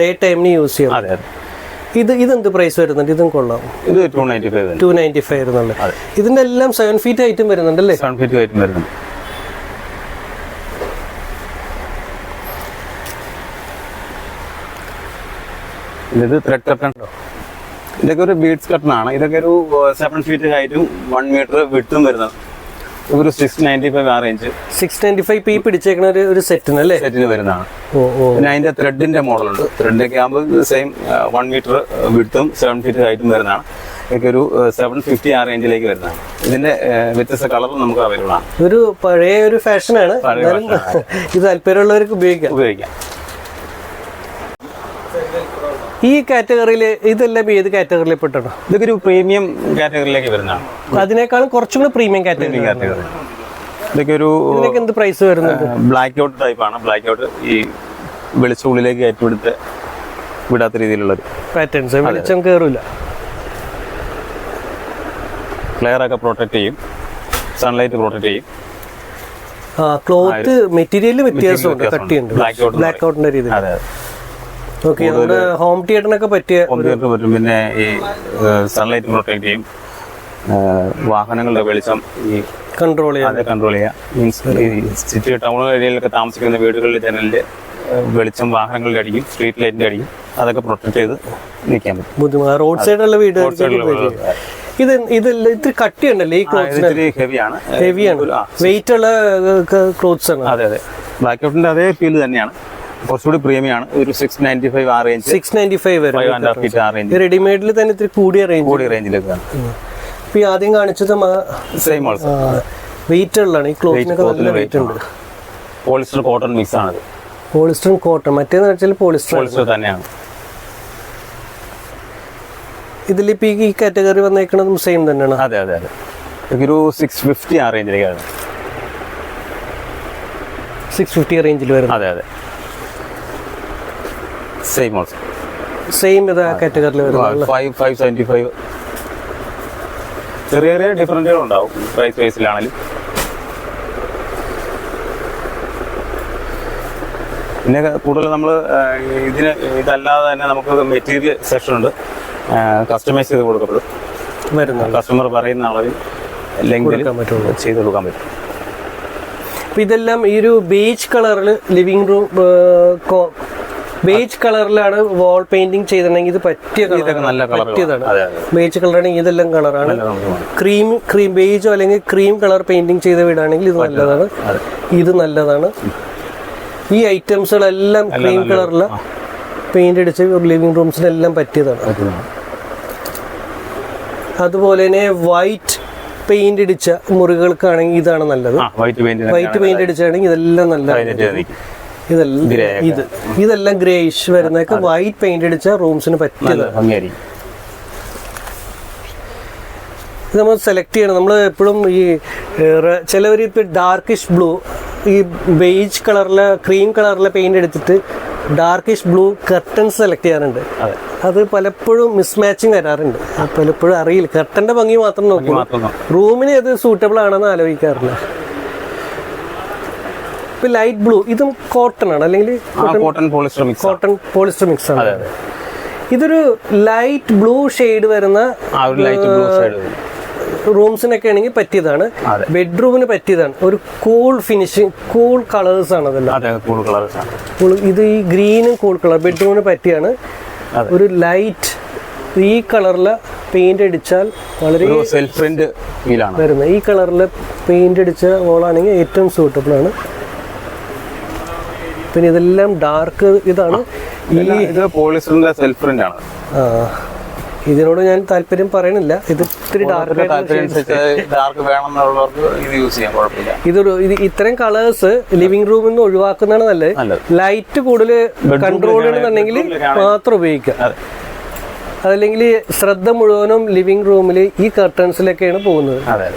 [SPEAKER 1] ഡേ ടൈമിന് യൂസ് ചെയ്യാം.
[SPEAKER 2] അതെ
[SPEAKER 1] ഇത് ഇതെന്ത് പ്രൈസ് വരുന്നുണ്ട്? ഇതും കൊള്ളാം.
[SPEAKER 2] ഇത് ടു നയന്റി ഫൈവ്
[SPEAKER 1] വരുന്നുണ്ട്. ഇതിന്റെ എല്ലാം സെവൻ ഫീറ്റ് ഐറ്റം വരുന്നുണ്ട് അല്ലേ?
[SPEAKER 2] സെവൻ ഫീറ്റ് ആയിട്ടും വരുന്നുണ്ട്. ഇത് ത്രെഡ് കർട്ടൺ ഇതൊക്കെ ഒരു ബീഡ്സ് കട്ടനാണ് ആണ്. ഇതൊക്കെ ഒരു സെവൻ ഫീറ്റ് ഹൈറ്റും വൺ മീറ്റർ വിട്ടും വരുന്നത് ഒരു സിക്സ് നയന്റി ഫൈവ് ആ റേഞ്ച്
[SPEAKER 1] സിക്സ് നയന്റി ഫൈവ് പി പിടിച്ചേക്കുന്ന ഒരു ഒരു സെറ്റിന് അല്ലേ?
[SPEAKER 2] സെറ്റിന് വരുന്നതാണ്. പിന്നെ അതിന്റെ ത്രെഡിന്റെ മോഡലുണ്ട്. ത്രെഡൊക്കെ ആകുമ്പോൾ സെയിം വൺ മീറ്റർ വിട്ടും സെവൻ ഫീറ്റ് ഹൈറ്റും വരുന്നതാണ്. ഇതൊക്കെ ഒരു സെവൻ ഫിഫ്റ്റി ആ റേഞ്ചിലേക്ക് വരുന്നതാണ്. ഇതിന്റെ വ്യത്യസ്ത കളറും നമുക്ക് അവൈലബിൾ ആണ്.
[SPEAKER 1] ഒരു പഴയ ഒരു ഫാഷനാണ് ഇത് താല്പര്യമുള്ളവർക്ക് ഉപയോഗിക്കാം.
[SPEAKER 2] ഉപയോഗിക്കാം.
[SPEAKER 1] ഈ കാറ്റഗറിയിൽ ഇതെല്ലാം ഏത് കാറ്റഗറിയിൽ പെട്ടോ
[SPEAKER 2] ഇതൊക്കെ ഒരു പ്രീമിയം കാറ്റഗറിയിലേക്ക് വരുന്നതാണ്.
[SPEAKER 1] അതിനേക്കാളും കുറച്ചും കൂടി പ്രീമിയം കാറ്റഗറി
[SPEAKER 2] കാറ്റഗറി ഇതൊക്കെ ഒരു
[SPEAKER 1] എന്ത് പ്രൈസ് വരുന്നത്
[SPEAKER 2] ബ്ലാക്ക് ഔട്ട് ടൈപ്പാണ് ബ്ലാക്ക് ഔട്ട് ഈ വെളിച്ചുള്ളിലേക്ക് കയറ്റിവിടുത്ത് വിടാത്ത രീതിയിലുള്ളൊരു
[SPEAKER 1] പാറ്റേൺസ് വെളിച്ചം കയറില്ല
[SPEAKER 2] ക്ലിയർ ഒക്കെ പ്രൊട്ടക്ട് ചെയ്യും. സൺലൈറ്റ് പ്രൊട്ടക്ട് ചെയ്യും.
[SPEAKER 1] ക്ലോത്ത് മെറ്റീരിയൽ വ്യത്യാസമുണ്ട്. കട്ടിയുണ്ട്. ബ്ലാക്ക് ഔട്ടിന്റെ രീതിയിൽ ഹോം തിയേറ്ററിനൊക്കെ പറ്റിയ
[SPEAKER 2] കമ്പ്യൂട്ടർ പറ്റും. പിന്നെ ഈ സൺലൈറ്റ് പ്രൊട്ടക്ട് ചെയ്യും. വാഹനങ്ങളുടെ വെളിച്ചം ഈ
[SPEAKER 1] കൺട്രോൾ
[SPEAKER 2] ചെയ്യാം കൺട്രോൾ ചെയ്യാം. മീൻസ് ഈ സിറ്റി ടൗൺ ഏരിയയിലൊക്കെ താമസിക്കുന്ന വീടുകളിൽ ജനലിൽ വെളിച്ചം വാഹനങ്ങളുടെ അടിക്കും സ്ട്രീറ്റ് ലൈറ്റിന്റെ അടിക്കും. അതൊക്കെ പ്രൊട്ടക്ട് ചെയ്ത് നിൽക്കാൻ പറ്റും.
[SPEAKER 1] റോഡ് സൈഡുള്ള വീട്
[SPEAKER 2] റോഡ് സൈഡിലുള്ള
[SPEAKER 1] ഇത് ഇതെല്ലാം ഇത്തിരി കട്ടിയുണ്ടല്ലേ ഈ
[SPEAKER 2] ക്ലോത്ത് ഇത്
[SPEAKER 1] ക്ലോത്ത്സിന്
[SPEAKER 2] ഹെവിയാണ്
[SPEAKER 1] ഹെവിയാണ് വെയിറ്റ് ഉള്ള ക്ലോത്ത്സ് ആണ്
[SPEAKER 2] അതെ അതെ. ബ്ലാക്ക് ഔട്ടിന്റെ അതേ ഫീൽ തന്നെയാണ്. കുറച്ചുകൂടി പ്രീമിയാണ്. ഒരു സിക്സ് നയന്റി ഫൈവ് ആ റേഞ്ച്
[SPEAKER 1] സിക്സ് നയന്റി ഫൈവ് വരും
[SPEAKER 2] ഫീറ്റ് ആ റേഞ്ച്
[SPEAKER 1] റെഡിമെയ്ഡിൽ തന്നെ ഇത്തിരി കൂടിയ റേഞ്ച്
[SPEAKER 2] കൂടിയ റേഞ്ചിലേക്കാണ്
[SPEAKER 1] ഇപ്പൊ ഈ ആദ്യം കാണിച്ചത്
[SPEAKER 2] സെയിം ഓൾസോ
[SPEAKER 1] വെയിറ്റ് ഉള്ളതാണ് ഈ ക്ലോത്തിനൊക്കെ നല്ല വെയിറ്റ് ഉണ്ട്.
[SPEAKER 2] പോളിസ്റ്റർ കോട്ടൺ മിക്സ് ആണ്
[SPEAKER 1] പോളിസ്റ്ററും കോട്ടൺ മറ്റേന്ന് വെച്ചാൽ പോളിസ്റ്റർ
[SPEAKER 2] പോളിസ്റ്റർ തന്നെയാണ്.
[SPEAKER 1] ഇതിലിപ്പോ ഈ കാറ്റഗറി വന്നേക്കുന്നത് സെയിം തന്നെയാണ്.
[SPEAKER 2] അതെ അതെ അതെ. ഒരു സിക്സ് ഫിഫ്റ്റി ആ റേഞ്ചിലേക്കാണ്
[SPEAKER 1] സിക്സ് ഫിഫ്റ്റി റേഞ്ചിൽ വരുന്നത്.
[SPEAKER 2] അതെ അതെ. സെയിം ഓൾസോ
[SPEAKER 1] സെയിം ഇത് കാറ്റഗറിയിൽ വരുന്നത്
[SPEAKER 2] ഫൈവ് ഫൈവ് സെവന്റി ഫൈവ് ചെറിയ ചെറിയ ഡിഫറന്റുകൾ ഉണ്ടാവും പ്രൈസ് വൈസിലാണെങ്കിലും പിന്നെ കൂടുതൽ നമ്മൾ ഇതിന് ഇതല്ലാതെ തന്നെ നമുക്ക് മെറ്റീരിയൽ സെക്ഷൻ ഉണ്ട്. കസ്റ്റമൈസ് ചെയ്ത് കൊടുക്കപ്പെടും
[SPEAKER 1] വരുന്നത്.
[SPEAKER 2] കസ്റ്റമർ പറയുന്ന അളവിൽ
[SPEAKER 1] പറ്റുള്ളൂ.
[SPEAKER 2] ചെയ്ത് കൊടുക്കാൻ പറ്റും.
[SPEAKER 1] അപ്പം ഇതെല്ലാം ഈ ഒരു ബീച്ച് കളറിൽ ലിവിങ് റൂം ബേജ് കളറിലാണ് വാൾ പെയിന്റിംഗ് ചെയ്തിട്ടുണ്ടെങ്കിൽ ഇത് പറ്റിയ
[SPEAKER 2] നല്ല
[SPEAKER 1] പറ്റിയതാണ്. ബേജ് കളറാണെങ്കിൽ ഇതെല്ലാം കളറാണ് ക്രീം ക്രീം ബേജോ അല്ലെങ്കിൽ ക്രീം കളർ പെയിന്റിംഗ് ചെയ്ത വീടാണെങ്കിൽ ഇത് നല്ലതാണ്. ഇത് നല്ലതാണ്. ഈ ഐറ്റംസുകളെല്ലാം ക്രീം കളറിലെ പെയിന്റ് അടിച്ച് ലിവിംഗ് റൂംസിനെല്ലാം പറ്റിയതാണ്. അതുപോലെ തന്നെ വൈറ്റ് പെയിന്റ് അടിച്ച മുറികൾക്കാണെങ്കിൽ ഇതാണ് നല്ലത്.
[SPEAKER 2] വൈറ്റ് പെയിന്റ്
[SPEAKER 1] അടിച്ചാണെങ്കിൽ ഇതെല്ലാം നല്ലതാണ്. ഇതെല്ലാം. ഇത്. ഇതെല്ലാം ഗ്രേയിഷ് വരുന്നൊക്കെ വൈറ്റ് പെയിന്റ് അടിച്ച റൂംസിന് പറ്റിയത്. ഇത് നമ്മൾ സെലക്ട് ചെയ്യണം. നമ്മൾ എപ്പോഴും ഈ ചിലവർ ഇപ്പോൾ ഡാർക്കിഷ് ബ്ലൂ ഈ ബെയ്ജ് കളറിലെ ക്രീം കളറിലെ പെയിന്റ് എടുത്തിട്ട് ഡാർക്കിഷ് ബ്ലൂ കർട്ടൺ സെലക്ട് ചെയ്യാറുണ്ട്.
[SPEAKER 2] അതെ.
[SPEAKER 1] പലപ്പോഴും മിസ്മാച്ചിങ് വരാറുണ്ട്. പലപ്പോഴും അറിയില്ല. കർട്ടന്റെ ഭംഗി മാത്രം നോക്കും. റൂമിന് അത് സൂട്ടബിൾ ആണെന്ന് ആലോചിക്കാറില്ല. ഇപ്പൊ ലൈറ്റ് ബ്ലൂ ഇതും കോട്ടൺ ആണ്. അല്ലെങ്കിൽ
[SPEAKER 2] cotton polyester mix
[SPEAKER 1] cotton polyester mix ആണ്. ഇതൊരു ലൈറ്റ് ബ്ലൂ ഷെയ്ഡ് വരുന്ന
[SPEAKER 2] ലൈറ്റ് ബ്ലൂ
[SPEAKER 1] റൂംസിനൊക്കെ ആണെങ്കിൽ പറ്റിയതാണ്. ബെഡ്റൂമിന് പറ്റിയതാണ്. ഒരു കൂൾ ഫിനിഷിങ് കൂൾ കളേഴ്സ് ആണ് അതെല്ലാം. ഇത് ഈ ഗ്രീനും കൂൾ കളർ ബെഡ്റൂമിന് പറ്റിയാണ്. ഒരു ലൈറ്റ് ഈ കളറിൽ പെയിന്റ് അടിച്ചാൽ വളരെ
[SPEAKER 2] സെൽഫ്
[SPEAKER 1] വരുന്നത്. ഈ കളറിൽ പെയിന്റ് അടിച്ച ഓളാണെങ്കിൽ ഏറ്റവും സൂട്ടബിൾ ആണ്. പിന്നെ ഇതെല്ലാം ഡാർക്ക് ഇതാണ്. ഈ
[SPEAKER 2] ഇത് പോളിസ്റ്ററിന്റെ സെൽഫ് പ്രിന്റ് ആണ്
[SPEAKER 1] ഇതിനോട് ഞാൻ താല്പര്യം പറയണില്ല. ഇത് ഇത്തിരി ഡാർക്ക്
[SPEAKER 2] ഡാർക്ക് വേണമെന്നുള്ളവർക്ക് ഇത് യൂസ് ചെയ്യാൻ കുഴപ്പമില്ല.
[SPEAKER 1] ഇതൊരു ഇത് ഇത്തരം കളേഴ്സ് ലിവിംഗ് റൂമിൽ നിന്ന് ഒഴിവാക്കുന്നതാണ് നല്ലത്.
[SPEAKER 2] നല്ലത്.
[SPEAKER 1] ലൈറ്റ് കൂടുതൽ കൺട്രോൾ ചെയ്യണമെന്നുണ്ടെങ്കിൽ മാത്രം ഉപയോഗിക്കാം അതല്ലെങ്കിൽ ശ്രദ്ധ മുഴുവനും ലിവിംഗ് റൂമിൽ ഈ കർട്ടൻസിലൊക്കെയാണ് പോകുന്നത്.
[SPEAKER 2] അതെ.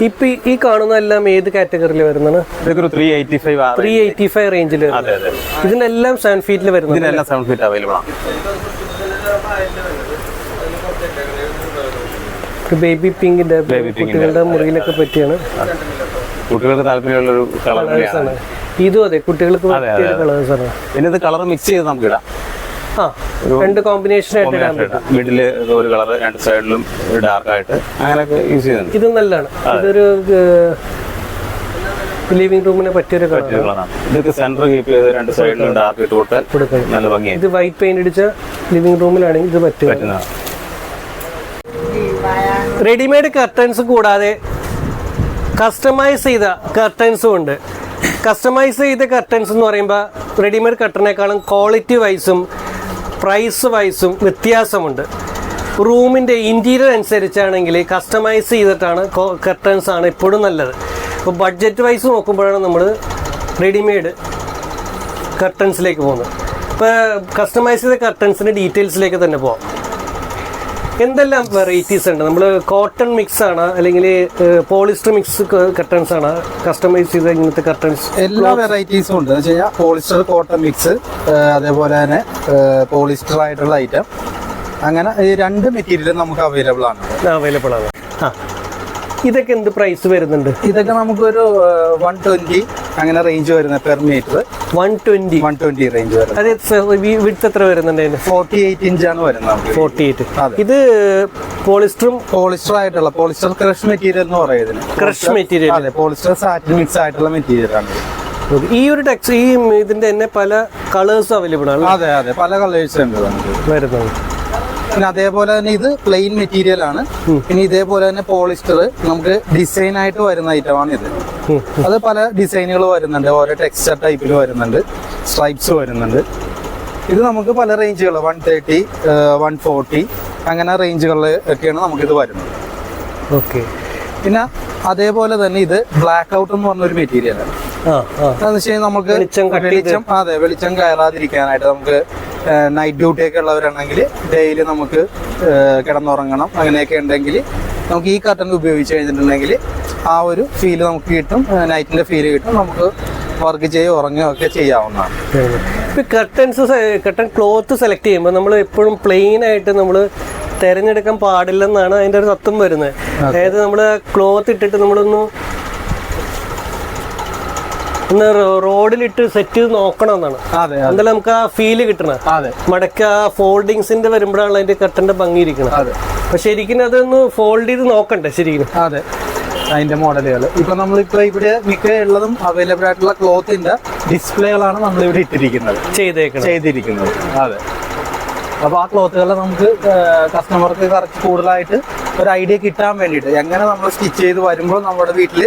[SPEAKER 1] ഇപ്പൊ ഈ- കാണുന്ന എല്ലാം ഏത് കാറ്റഗറിയിൽ വരുന്നതാണ്?
[SPEAKER 2] ഇതൊക്കെ ഒരു three eighty five
[SPEAKER 1] three eighty five റേഞ്ചിൽ ഇതിനെല്ലാം സെവൻ ഫീറ്റിൽ വരുന്നത്?
[SPEAKER 2] ഇതിനെല്ലാം സെവൻ ഫീറ്റ് അവൈലബിൾ ആണ്.
[SPEAKER 1] ബേബി പിങ്കിന്റെ കുട്ടികളുടെ മുറിയിലൊക്കെ പറ്റിയാണ്.
[SPEAKER 2] കുട്ടികൾക്ക് താല്പര്യമുള്ള ഒരു കളർ.
[SPEAKER 1] ഇതും അതെ കുട്ടികൾക്ക്
[SPEAKER 2] അതെ,
[SPEAKER 1] പറ്റിയ
[SPEAKER 2] അതെ.
[SPEAKER 1] കളേഴ്സ് ആണ്.
[SPEAKER 2] പിന്നെ ഇത് കളർ മിക്സ് ചെയ്ത് നമുക്ക് ഇടാം.
[SPEAKER 1] രണ്ട് കോമ്പിനേഷൻ ആയിട്ട് ഇടാൻ പറ്റും.
[SPEAKER 2] മിഡിൽ ഒരു കളർ രണ്ട് സൈഡിലും ഡാർക്ക് ആയിട്ട് അങ്ങനെയൊക്കെ യൂസ് ചെയ്യുന്നുണ്ട്.
[SPEAKER 1] ഇത് നല്ലതാണ്. ഇതൊരു ലിവിംഗ് റൂമിന് പറ്റിയൊരു
[SPEAKER 2] കളറാണ്. ഇതൊക്കെ സെന്റർ കീപ്പ് ചെയ്ത് രണ്ട് സൈഡിലും ഡാർക്ക് ഇട്ട് കൊടുത്താൽ നല്ല ഭംഗിയായി.
[SPEAKER 1] ഇത് വൈറ്റ് പെയിന്റ് അടിച്ച ലിവിംഗ് റൂമിലാണെങ്കിൽ ഇത്
[SPEAKER 2] പറ്റും.
[SPEAKER 1] റെഡിമെയ്ഡ് കർട്ടൻസ് കൂടാതെ കസ്റ്റമൈസ് ചെയ്ത കർട്ടൻസും ഉണ്ട്. കസ്റ്റമൈസ് ചെയ്ത കർട്ടൻസ് എന്ന് പറയുമ്പോൾ റെഡിമെയ്ഡ് കർട്ടനേക്കാളും ക്വാളിറ്റി വൈസും പ്രൈസ് വൈസും വ്യത്യാസമുണ്ട്. റൂമിന്റെ ഇന്റീരിയർ അനുസരിച്ചാണെങ്കിൽ കസ്റ്റമൈസ് ചെയ്തിട്ടാണ് കർട്ടൻസ് ആണ് എപ്പോഴും നല്ലത്. അപ്പോൾ ബഡ്ജറ്റ് വൈസ് നോക്കുമ്പോഴാണ് നമ്മൾ റെഡിമെയ്ഡ് കർട്ടൻസിലേക്ക് പോകുന്നത്. ഇപ്പോൾ കസ്റ്റമൈസ് ചെയ്ത കർട്ടൻസിന്റെ ഡീറ്റെയിൽസിലേക്ക് തന്നെ പോകാം എന്തെല്ലാം വെറൈറ്റീസ് ഉണ്ട്? നമ്മൾ കോട്ടൺ മിക്സ് ആണ്? അല്ലെങ്കിൽ പോളിസ്റ്റർ മിക്സ് കർട്ടൻസ് ആണ്? കസ്റ്റമൈസ് ചെയ്ത ഇങ്ങനത്തെ കർട്ടൻസ്
[SPEAKER 4] എല്ലാ വെറൈറ്റീസും ഉണ്ട്. എന്ന് വെച്ചാൽ പോളിസ്റ്റർ കോട്ടൺ മിക്സ് അതേപോലെ തന്നെ പോളിസ്റ്റർ ആയിട്ടുള്ള ഐറ്റം അങ്ങനെ ഈ രണ്ട് മെറ്റീരിയലും നമുക്ക് അവൈലബിൾ ആണ്.
[SPEAKER 1] അവൈലബിൾ ആണ്. ഇതൊക്കെ എന്ത് പ്രൈസ് വരുന്നുണ്ട്?
[SPEAKER 4] ഇതൊക്കെ നമുക്കൊരു വൺ ട്വന്റി അങ്ങനെ റേഞ്ച് വരുന്നത് per metre
[SPEAKER 1] one twenty
[SPEAKER 4] one twenty range വരുന്നത്.
[SPEAKER 1] അത് എത്ര വരുന്നുണ്ട്
[SPEAKER 4] ഫോർട്ടി എയ്റ്റ് ഇഞ്ചാണ് വരുന്നത്
[SPEAKER 1] ഫോർട്ടി എയ്റ്റ്. ഇത് പോളിസ്റ്ററും
[SPEAKER 4] പോളിസ്റ്റർ ആയിട്ടുള്ള പോളിസ്റ്റർ ക്രഷ് മെറ്റീരിയൽ എന്ന് പറയുന്നത്
[SPEAKER 1] ക്രഷ് മെറ്റീരിയൽ
[SPEAKER 4] അതെ പോളിസ്റ്റർ സാറ്റിൻ മിക്സ് ആയിട്ടുള്ള മെറ്റീരിയൽ ആണ്
[SPEAKER 1] ഈ ഒരു ടെക്സ് ഈ ഇതിന്റെ തന്നെ പല കളേഴ്സ് അവൈലബിൾ ആണ്
[SPEAKER 4] അതെ അതെ പല കളേഴ്സ് ഉണ്ട്
[SPEAKER 1] വരുന്നത്.
[SPEAKER 4] പിന്നെ അതേപോലെ തന്നെ ഇത് പ്ലെയിൻ മെറ്റീരിയൽ ആണ്. പിന്നെ ഇതേപോലെ തന്നെ പോളിസ്റ്റർ നമുക്ക് ഡിസൈൻ ആയിട്ട് വരുന്ന ഐറ്റമാണ് ഇത്. അത് പല ഡിസൈനുകൾ വരുന്നുണ്ട്. ഓരോ ടെക്സ്ചർ ടൈപ്പിൽ വരുന്നുണ്ട്. സ്ട്രൈപ്സ് വരുന്നുണ്ട്. ഇത് നമുക്ക് പല റേഞ്ചുകൾ വൺ തേർട്ടി വൺ ഫോർട്ടി അങ്ങനെ റേഞ്ചുകളിൽ ഒക്കെയാണ് നമുക്കിത് വരുന്നത്.
[SPEAKER 1] ഓക്കെ
[SPEAKER 4] പിന്നെ അതേപോലെ തന്നെ ഇത് ബ്ലാക്ക് ഔട്ട് എന്ന് പറഞ്ഞൊരു മെറ്റീരിയലാണ് അതെന്ന് വെച്ച് കഴിഞ്ഞാൽ നമുക്ക്
[SPEAKER 1] വെളിച്ചം
[SPEAKER 4] അതെ വെളിച്ചം കയറാതിരിക്കാനായിട്ട് നമുക്ക് നൈറ്റ് ഡ്യൂട്ടി ഒക്കെ ഉള്ളവരാണെങ്കിൽ ഡെയിലി നമുക്ക് കിടന്നുറങ്ങണം. അങ്ങനെയൊക്കെ ഉണ്ടെങ്കിൽ നമുക്ക് ഈ കർട്ടൺ ഉപയോഗിച്ച് കഴിഞ്ഞിട്ടുണ്ടെങ്കിൽ ആ ഒരു ഫീൽ നമുക്ക് കിട്ടും നൈറ്റിന്റെ ഫീൽ കിട്ടും. നമുക്ക് വർക്ക് ചെയ്യുക ഉറങ്ങുകയോ ഒക്കെ ചെയ്യാവുന്നതാണ്.
[SPEAKER 1] ഇപ്പൊ കർട്ടൻസ് കർട്ടൻ ക്ലോത്ത് സെലക്ട് ചെയ്യുമ്പോൾ നമ്മൾ എപ്പോഴും പ്ലെയിൻ ആയിട്ട് നമ്മൾ തിരഞ്ഞെടുക്കാൻ പാടില്ലെന്നാണ് അതിന്റെ ഒരു തത്വം വരുന്നത്. അതായത് നമ്മൾ ക്ലോത്ത് ഇട്ടിട്ട് നമ്മളൊന്ന് ഒന്ന് റോഡിലിട്ട് സെറ്റ് ചെയ്ത് നോക്കണം എന്നാണ് എന്തായാലും നമുക്ക് ആ ഫീൽ കിട്ടണം. മടക്ക ഫോൾഡിങ്സിന്റെ വരുമ്പോഴാണ് അതിന്റെ കട്ടന്റെ ഭംഗി ഇരിക്കണം
[SPEAKER 4] അതെ.
[SPEAKER 1] അപ്പൊ ശരിക്കും അതൊന്ന് ഫോൾഡ് ചെയ്ത് നോക്കണ്ടേ ശരിക്കും?
[SPEAKER 4] അതെ. അതിന്റെ മോഡലുകൾ ഇപ്പൊ നമ്മളിപ്പോ ഇവിടെ മിക്ക ഉള്ളതും അവൈലബിൾ ആയിട്ടുള്ള ക്ലോത്തിന്റെ ഡിസ്പ്ലേകളാണ് നമ്മൾ ഇവിടെ ഇട്ടിരിക്കുന്നത്.
[SPEAKER 1] ചെയ്തേക്കുന്നത്
[SPEAKER 4] ചെയ്തിരിക്കുന്നത്. അതെ. അപ്പൊ ആ ക്ലോത്തുകളെ നമുക്ക് കസ്റ്റമർക്ക് കറക്റ്റ് കൂടുതലായിട്ട് ഒരു ഐഡിയ കിട്ടാൻ വേണ്ടിയിട്ട്. എങ്ങനെ നമ്മൾ സ്റ്റിച്ച് ചെയ്ത് വരുമ്പോൾ നമ്മുടെ വീട്ടിൽ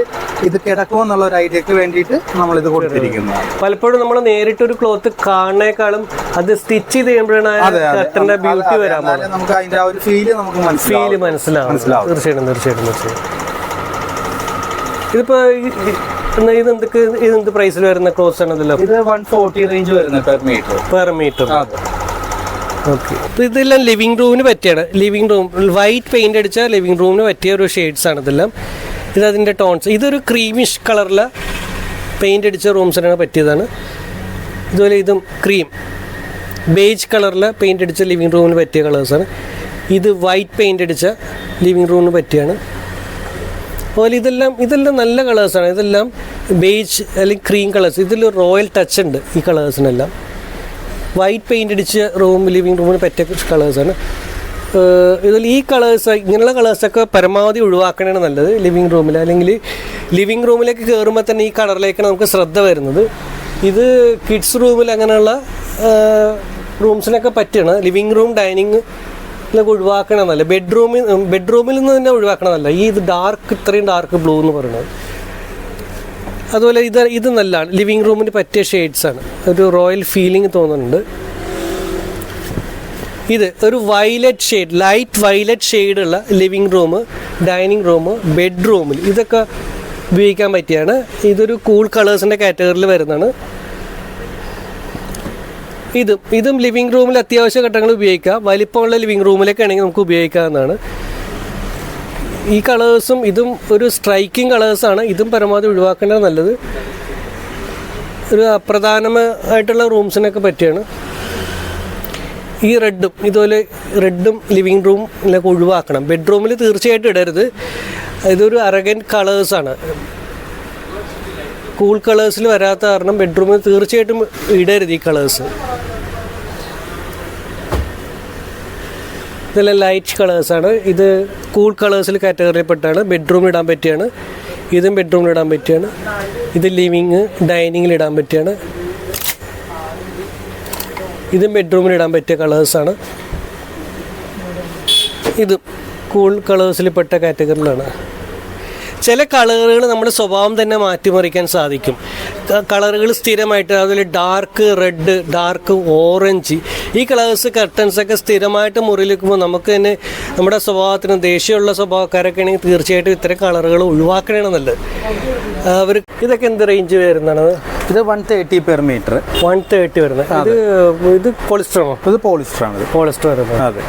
[SPEAKER 4] ഇത് കിടക്കുമോ എന്നുള്ള ഒരു ഐഡിയക്ക് വേണ്ടിയിട്ട് നമ്മൾ ഇത് കൊടുത്തിരിക്കുന്നത്
[SPEAKER 1] പലപ്പോഴും നമ്മൾ നേരിട്ട് ഒരു ക്ലോത്ത് കാണുന്നേക്കാളും അത് സ്റ്റിച്ച് ചെയ്ത് കഴിയുമ്പോഴാണ്. ബ്യൂട്ടി വരാൻ
[SPEAKER 4] നമുക്ക് അതിന്റെ ആ ഒരു ഫീൽ നമുക്ക് മനസ്സിലാവും.
[SPEAKER 1] ഫീൽ മനസ്സിലാവും. തീർച്ചയായിട്ടും തീർച്ചയായിട്ടും തീർച്ചയായിട്ടും. ഇതിപ്പോ എന്നാ ഇത് എന്തൊക്കെ ഇത് എന്ത് പ്രൈസിൽ വരുന്ന ക്ലോത്ത്സ് ആണ്
[SPEAKER 4] ഇത് വൺ ഫോർട്ടി റേഞ്ച് വരുന്നത് പെർ മീറ്റർ
[SPEAKER 1] പെർ മീറ്റർ ഇതെല്ലാം ലിവിംഗ് റൂമിന് പറ്റിയാണ്. ലിവിംഗ് റൂം വൈറ്റ് പെയിന്റ് അടിച്ച ലിവിംഗ് റൂമിന് പറ്റിയ ഒരു ഷെയ്ഡ്സ് ആണ് ഇതെല്ലാം. ഇത് അതിന്റെ ടോൺസ് ഇതൊരു ക്രീമിഷ് കളറിലെ പെയിന്റ് അടിച്ച റൂംസിനാണ് പറ്റിയതാണ്. ഇതുപോലെ ഇതും ക്രീം ബേജ് കളറിലെ പെയിന്റ് അടിച്ച ലിവിങ് റൂമിന് പറ്റിയ കളേഴ്സാണ് ഇത് വൈറ്റ് പെയിന്റ് അടിച്ച ലിവിങ് റൂമിന് പറ്റിയാണ്. അതുപോലെ ഇതെല്ലാം ഇതെല്ലാം നല്ല കളേഴ്സാണ് ഇതെല്ലാം ബേജ് അല്ലെങ്കിൽ ക്രീം കളേഴ്സ് ഇതിൽ റോയൽ ടച്ച് ഉണ്ട് ഈ കളേഴ്സിനെല്ലാം വൈറ്റ് പെയിന്റ് അടിച്ച് റൂം ലിവിങ് റൂമിന് പറ്റിയ കളേഴ്സാണ് ഇതിൽ ഈ കളേഴ്സ് ഇങ്ങനെയുള്ള കളേഴ്സൊക്കെ പരമാവധി ഒഴിവാക്കണതാണ് നല്ലത് ലിവിങ് റൂമിൽ അല്ലെങ്കിൽ ലിവിങ് റൂമിലേക്ക് കയറുമ്പോൾ തന്നെ ഈ കളറിലേക്കാണ് നമുക്ക് ശ്രദ്ധ വരുന്നത്. ഇത് കിഡ്സ് റൂമിൽ അങ്ങനെയുള്ള റൂംസിനൊക്കെ പറ്റിയാണ്. ലിവിങ് റൂം ഡൈനിങ് ഒഴിവാക്കണമെന്നല്ല ബെഡ്റൂമിൽ ബെഡ്റൂമിൽ നിന്ന് തന്നെ ഒഴിവാക്കണമെന്നല്ല ഈ ഇത് ഡാർക്ക് ഇത്രയും ഡാർക്ക് ബ്ലൂ എന്ന് പറയുന്നത്. അതുപോലെ ഇത് ഇത് നല്ലതാണ് ലിവിങ് റൂമിന് പറ്റിയ ഷെയ്ഡ്സ് ആണ്. ഒരു റോയൽ ഫീലിംഗ് തോന്നുന്നുണ്ട്. ഇത് ഒരു വയലറ്റ് ഷെയ്ഡ് ലൈറ്റ് വയലറ്റ് ഷെയ്ഡുള്ള ലിവിങ് റൂം ഡൈനിങ് റൂം ബെഡ്റൂമിൽ ഇതൊക്കെ ഉപയോഗിക്കാൻ പറ്റിയാണ്. ഇതൊരു കൂൾ കളേഴ്സിന്റെ കാറ്റഗറിയിൽ വരുന്നതാണ്. ഇതും ഇതും ലിവിങ് റൂമിൽ അത്യാവശ്യ ഘട്ടങ്ങൾ ഉപയോഗിക്കാം. വലിപ്പമുള്ള ലിവിങ് റൂമിലൊക്കെ ആണെങ്കിൽ നമുക്ക് ഉപയോഗിക്കാവുന്നതാണ്. ഈ കളേഴ്സും ഇതും ഒരു സ്ട്രൈക്കിംഗ് കളേഴ്സാണ്. ഇതും പരമാവധി ഒഴിവാക്കേണ്ടത് നല്ലത്. ഒരു അപ്രധാനമായിട്ടുള്ള റൂംസിനൊക്കെ പറ്റിയാണ്. ഈ റെഡും ഇതുപോലെ റെഡും ലിവിങ് റൂമിലൊക്കെ ഒഴിവാക്കണം. ബെഡ്റൂമിൽ തീർച്ചയായിട്ടും ഇടരുത്. ഇതൊരു അറഗൻ കളേഴ്സാണ്. കൂൾ കളേഴ്സിൽ വരാത്ത കാരണം ബെഡ്റൂമിൽ തീർച്ചയായിട്ടും ഇടരുത് ഈ കളേഴ്സ്. ഇതെല്ലാം ലൈറ്റ് കളേഴ്സാണ് ഇത് കൂൾ കളേഴ്സിൽ കാറ്റഗറിയിൽപ്പെട്ടാണ് ബെഡ്റൂമിൽ ഇടാൻ പറ്റിയാണ്. ഇതും ബെഡ്റൂമിൽ ഇടാൻ പറ്റിയാണ്. ഇത് ലിവിങ് ഡൈനിങ്ങിൽ ഇടാൻ പറ്റിയാണ്. ഇതും ബെഡ്റൂമിൽ ഇടാൻ പറ്റിയ കളേഴ്സാണ് ഇതും കൂൾ കളേഴ്സിൽ പെട്ട കാറ്റഗറിയിലാണ് ചില കളറുകൾ നമ്മുടെ സ്വഭാവം തന്നെ മാറ്റിമറിക്കാൻ സാധിക്കും. കളറുകൾ സ്ഥിരമായിട്ട് അതുപോലെ ഡാർക്ക് റെഡ് ഡാർക്ക് ഓറഞ്ച് ഈ കളേഴ്സ് കർട്ടൻസ് ഒക്കെ സ്ഥിരമായിട്ട് മുറിയിലിരിക്കുമ്പോൾ നമുക്ക് തന്നെ നമ്മുടെ സ്വഭാവത്തിന് ദേഷ്യമുള്ള സ്വഭാവക്കാരൊക്കെ ആണെങ്കിൽ തീർച്ചയായിട്ടും ഇത്തരം കളറുകൾ ഒഴിവാക്കണേ നല്ലത്. അവർ ഇതൊക്കെ എന്ത് റേഞ്ച് വരുന്നതാണ്?
[SPEAKER 4] ഇത് one thirty per metre
[SPEAKER 1] one thirty വരുന്നത്. ഇത് ഇത് പോളിസ്റ്ററാണോ
[SPEAKER 4] ഇത് പോളിസ്റ്ററാണ്
[SPEAKER 1] പോളിസ്റ്റർ വരുന്നത്.
[SPEAKER 4] അതെ.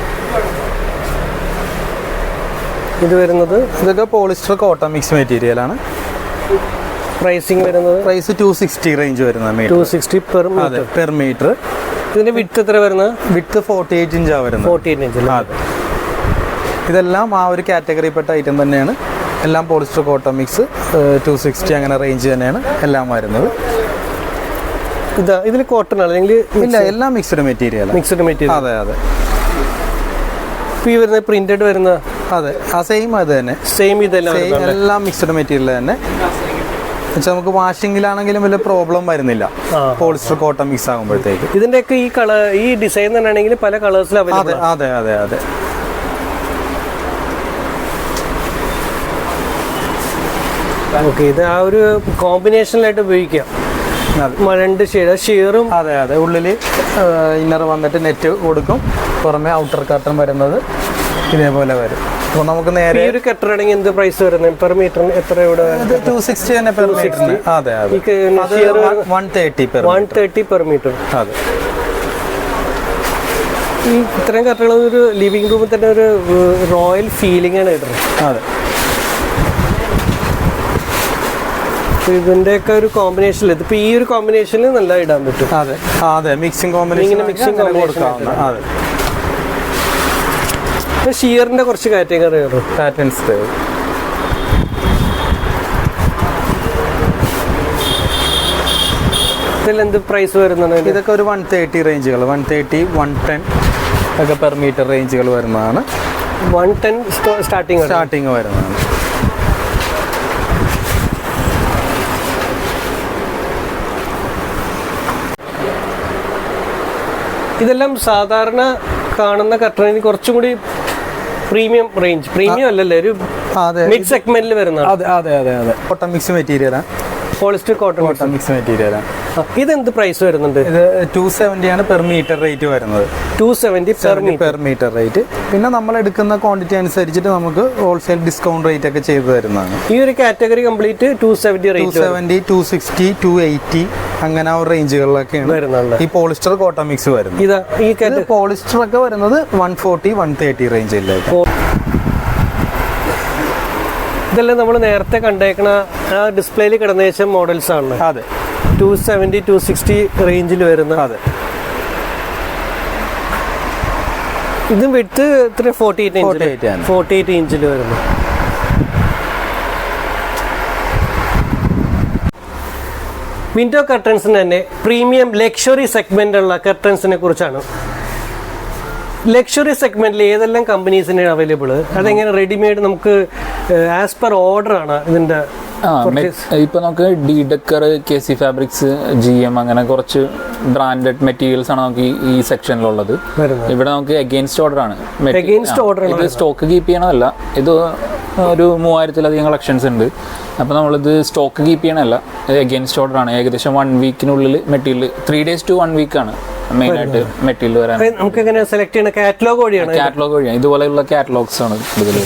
[SPEAKER 1] ഇത് വരുന്നത്?
[SPEAKER 4] ഇതൊക്കെ പോളിസ്റ്റർ കോട്ടൺ മിക്സ് മെറ്റീരിയലാണ്
[SPEAKER 1] പ്രൈസിങ് വരുന്നത്?
[SPEAKER 4] പ്രൈസ് ടു സിക്സ്റ്റി റേഞ്ച് വരുന്ന
[SPEAKER 1] two sixty per
[SPEAKER 4] metre per metre
[SPEAKER 1] ഇതിന്റെ വിട്ട് എത്ര വരുന്നത്?
[SPEAKER 4] വിത്ത് ഫോർട്ടി എയ്റ്റ് ഇഞ്ചാണ് വരുന്നത്.
[SPEAKER 1] ഫോർട്ടി എയ്റ്റ് ഇഞ്ച്
[SPEAKER 4] അതെ. ഇതെല്ലാം ആ ഒരു കാറ്റഗറിപ്പെട്ട ഐറ്റം തന്നെയാണ്. എല്ലാം polyester cotton mix two sixty അങ്ങനെ റേഞ്ച് തന്നെയാണ് എല്ലാം വരുന്നത്.
[SPEAKER 1] ഇതാ ഇതിൽ കോട്ടൺ ആണ് അല്ലെങ്കിൽ
[SPEAKER 4] ഇല്ല എല്ലാം മിക്സ്ഡ് മെറ്റീരിയൽ
[SPEAKER 1] മിക്സ്ഡ് മെറ്റീരിയൽ
[SPEAKER 4] അതെ അതെ.
[SPEAKER 1] ഇപ്പൊ ഈ വരുന്ന പ്രിന്റഡ് വരുന്ന
[SPEAKER 4] അതെ. ആ സെയിം അത് തന്നെ.
[SPEAKER 1] സെയിം ഇതെല്ലാം
[SPEAKER 4] എല്ലാം മിക്സ്ഡ് മെറ്റീരിയൽ തന്നെ. എന്നുവെച്ചാൽ നമുക്ക് വാഷിങ്ങിലാണെങ്കിലും വലിയ പ്രോബ്ലം വരുന്നില്ല. പോളിസ്റ്റർ കോട്ടൺ മിക്സ് ആകുമ്പോഴത്തേക്ക്.
[SPEAKER 1] ഇതിന്റെയൊക്കെ ഈ കളർ ഈ ഡിസൈൻ തന്നെ ആണെങ്കിൽ പല കളേഴ്സിൽ
[SPEAKER 4] അതെ അതെ അതെ അതെ.
[SPEAKER 1] ഓക്കെ ഇത് ആ ഒരു കോമ്പിനേഷനിലായിട്ട് ഉപയോഗിക്കാം. രണ്ട് ഷെയ്ഡ് ഷെയറും
[SPEAKER 4] അതെ അതെ. ഉള്ളിൽ ഇന്നർ വന്നിട്ട് നെറ്റ് കൊടുക്കും. പുറമെ ഔട്ടർ കർട്ടൻ വരുന്നത് ഇതേപോലെ വരും. അപ്പോൾ നമുക്ക് നേരെ ഈ
[SPEAKER 1] ഒരു കെട്ടറാണെങ്കിൽ എന്ത് പ്രൈസ് വരുന്നത് പെർ മീറ്ററിന് എത്ര ഇവിടെ
[SPEAKER 4] ടു സിക്സ്റ്റി തന്നെ പെർ മീറ്ററിന് അതെ അതെ. One thirty per
[SPEAKER 1] one thirty per metre
[SPEAKER 4] അതെ.
[SPEAKER 1] ഈ ഇത്രയും കറക്റ്റുള്ള ഒരു ലിവിംഗ് റൂമിൽ തന്നെ ഒരു റോയൽ ഫീലിംഗ് ആണ് കിട്ടുന്നത്
[SPEAKER 4] അതെ.
[SPEAKER 1] ഇതിന്റെയൊക്കെ ഒരു കോമ്പിനേഷനിൽ ഇതിപ്പോ ഈ ഒരു കോമ്പിനേഷനിൽ നല്ല ഇടാൻ പറ്റും.
[SPEAKER 4] അതെ. അതെ. മിക്സിംഗ് കോമ്പിനേഷൻ
[SPEAKER 1] combination
[SPEAKER 4] കൊടുക്കാവുന്ന അതെ.
[SPEAKER 1] ഷിയറിന്റെ കുറച്ച് കാറ്റഗറി
[SPEAKER 4] പാറ്റേൺസ്
[SPEAKER 1] എന്ത് പ്രൈസ് വരുന്നതാണ്
[SPEAKER 4] ഇതൊക്കെ ഒരു വൺ തേർട്ടി റേഞ്ചുകൾ വൺ തേർട്ടി വൺ ടെൻ ഒക്കെ പെർ മീറ്റർ റേഞ്ചുകൾ വരുന്നതാണ്.
[SPEAKER 1] വൺ ടെൻ സ്റ്റാർട്ടിങ്
[SPEAKER 4] സ്റ്റാർട്ടിങ് വരുന്നതാണ്.
[SPEAKER 1] ഇതെല്ലാം സാധാരണ കാണുന്ന കട്ടറിന് കുറച്ചും കൂടി പ്രീമിയം റേഞ്ച് പ്രീമിയം അല്ലല്ലേ ഒരു
[SPEAKER 4] അതെ.
[SPEAKER 1] മിഡ് സെഗ്മെന്റിൽ വരുന്നതാണ്.
[SPEAKER 4] അതെ അതെ അതെ അതെ. കോട്ടൺ മിക്സ് മെറ്റീരിയലാണ്
[SPEAKER 1] പോളിസ്റ്റർ കോട്ടൺ
[SPEAKER 4] കോട്ടൺ മിക്സ് മെറ്റീരിയലാണ്
[SPEAKER 1] ഇതെന്ത് പ്രൈസ് വരുന്നുണ്ട്?
[SPEAKER 4] ഇത് ടു സെവന്റി ആണ് പെർ മീറ്റർ റേറ്റ് വരുന്നത്.
[SPEAKER 1] Two seventy per
[SPEAKER 4] per metre rate പിന്നെ നമ്മൾ എടുക്കുന്ന ക്വാണ്ടിറ്റി അനുസരിച്ചിട്ട് നമുക്ക് ഹോൾസെയിൽ ഡിസ്കൗണ്ട് റേറ്റ് ഒക്കെ ചെയ്തു തരുന്നതാണ്.
[SPEAKER 1] ഈ ഒരു category complete two seventy
[SPEAKER 4] two
[SPEAKER 1] rate
[SPEAKER 4] seventy two sixty two eighty അങ്ങനെ ആ റേഞ്ചുകളിലൊക്കെയാണ്
[SPEAKER 1] വരുന്നത്
[SPEAKER 4] ഈ പോളിസ്റ്റർ കോട്ടൺ മിക്സ് വരുന്നത്.
[SPEAKER 1] ഇതാ ഈ
[SPEAKER 4] പോളിസ്റ്റർ ഒക്കെ വരുന്നത് വൺ ഫോർട്ടി വൺ തേർട്ടി റേഞ്ചിലേക്ക്
[SPEAKER 1] ഇതെല്ലാം നമ്മൾ നേരത്തെ കണ്ടേക്കണ ആ ഡിസ്പ്ലേയിൽ കിടന്ന ശേഷം മോഡൽസ് ആണ്.
[SPEAKER 4] അതെ.
[SPEAKER 1] ടു സെവന്റി ടു സിക്സ്റ്റി റേഞ്ചിൽ വരുന്ന
[SPEAKER 4] അതെ.
[SPEAKER 1] ഇതും വിട്ട് ഇത്ര ഫോർട്ടി എയ്റ്റ്
[SPEAKER 4] 48 ആണ്.
[SPEAKER 1] ഫോർട്ടി എയ്റ്റ് ഇഞ്ചിൽ വരുന്നു. വിൻഡോ കർട്ടൻസിന് തന്നെ പ്രീമിയം ലക്ഷറി സെഗ്മെന്റുള്ള കർട്ടൻസിനെ കുറിച്ചാണ് ലക്ഷറി സെഗ്മെന്റിൽ ഏതെല്ലാം കമ്പനീസിന് അവൈലബിൾ അതെങ്ങനെ റെഡിമെയ്ഡ് നമുക്ക് ആസ് പെർ ഓർഡർ ആണ് ഇതിന്റെ
[SPEAKER 5] ഇപ്പൊ നമുക്ക് D decor K C fabrics G M അങ്ങനെ കുറച്ച് ബ്രാൻഡഡ് മെറ്റീരിയൽസ് ആണ് നമുക്ക് ഈ- സെക്ഷനിലുള്ളത് ഇവിടെ നമുക്ക് അഗെയിൻസ്റ്റ് ഓർഡർ ആണ്. ഇത് സ്റ്റോക്ക് കീപ്പ് ചെയ്യണമല്ല ഇത് ഒരു മൂവായിരത്തിലധികം കളക്ഷൻസ് ഉണ്ട്. അപ്പോൾ നമ്മളിത് സ്റ്റോക്ക് കീപ്പ് ചെയ്യണമല്ല അഗെയിൻസ്റ്റ് ഓർഡർ ആണ്. ഏകദേശം one വീക്കിനുള്ളിൽ material three days to one week ആണ്. മെയിൻ ആയിട്ട് മെറ്റീരിയൽ വരാൻ
[SPEAKER 1] നമുക്ക് എങ്ങനെ സെലക്ട് ചെയ്യണം കാറ്റലോഗ് വഴിയാണ്
[SPEAKER 5] കാറ്റലോഗ് വഴിയാണ് ഇതുപോലെയുള്ള കാറ്റലോഗ്സ് ആണ് ഇതിൽ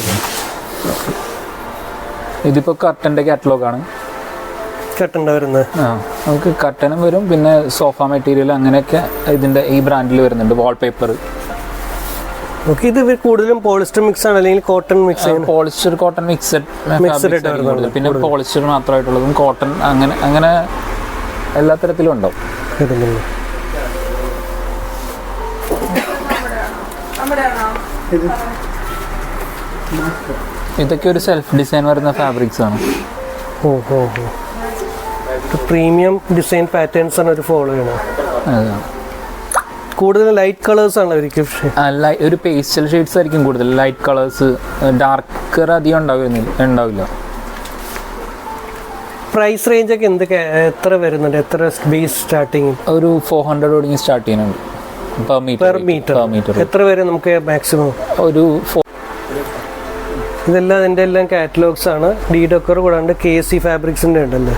[SPEAKER 5] ഇതിപ്പോൾ കാറ്റലോഗ് കാറ്റലോഗാണ്
[SPEAKER 1] കെട്ടേണ്ട വരുന്നത്.
[SPEAKER 5] ആ നമുക്ക് കട്ടനും വരും. പിന്നെ സോഫ മെറ്റീരിയൽ അങ്ങനെയൊക്കെ ഇതിന്റെ ഈ ബ്രാൻഡിൽ വരുന്നുണ്ട് വാൾപേപ്പർ
[SPEAKER 1] ഓക്കെ ഇത് കൂടുതലും പോളിസ്റ്റർ മിക്സ് ആണ് അല്ലെങ്കിൽ cotton mix
[SPEAKER 5] polyester cotton mixed
[SPEAKER 1] Mixed ആയിട്ട് വരുന്നുണ്ട്
[SPEAKER 5] പിന്നെ പോളിസ്റ്റർ മാത്രമായിട്ടുള്ളതും കോട്ടൺ അങ്ങനെ അങ്ങനെ എല്ലാ തരത്തിലും ഉണ്ടാവും. ഇതൊക്കെ ഒരു സെൽഫ് ഡിസൈൻ വരുന്ന ഫാബ്രിക്സ് ആണ്.
[SPEAKER 1] ഓ ഓ ഓ പ്രീമിയം ഡിസൈൻ പാറ്റേൺസ് ആണ് ഒരു ഫോളോ ചെയ്യണത്.
[SPEAKER 5] അതാണ്.
[SPEAKER 1] കൂടുതൽ ലൈറ്റ് കളേഴ്സ് ആണ് അവർക്ക്
[SPEAKER 5] ആ, ഒരു പേസ്റ്റൽ ഷെയ്ഡ്സ് ആയിരിക്കും കൂടുതൽ. ലൈറ്റ് കളേഴ്സ് ഡാർക്കർ അധികം ഉണ്ടാവില്ല ഉണ്ടാവില്ല.
[SPEAKER 1] പ്രൈസ് റേഞ്ച് ഒക്കെ എന്തൊക്കെ എത്ര വരുന്നുണ്ട്? എത്ര ബേസ് സ്റ്റാർട്ടിങ്
[SPEAKER 5] ഒരു ഫോർ ഹൺഡ്രഡ് തുടങ്ങി സ്റ്റാർട്ട് ചെയ്യുന്നുണ്ട്. പെർ മീറ്റർ
[SPEAKER 1] എത്ര വരെ നമുക്ക് മാക്സിമം
[SPEAKER 5] ഒരു
[SPEAKER 1] ഇതെല്ലാം അതിന്റെ എല്ലാം കാറ്റലോഗ്സ് ആണ്. ഡി ഡോക്കർ കൂടാണ്ട് കെ സി ഫാബ്രിക്സിന്റെ ഉണ്ടല്ലോ?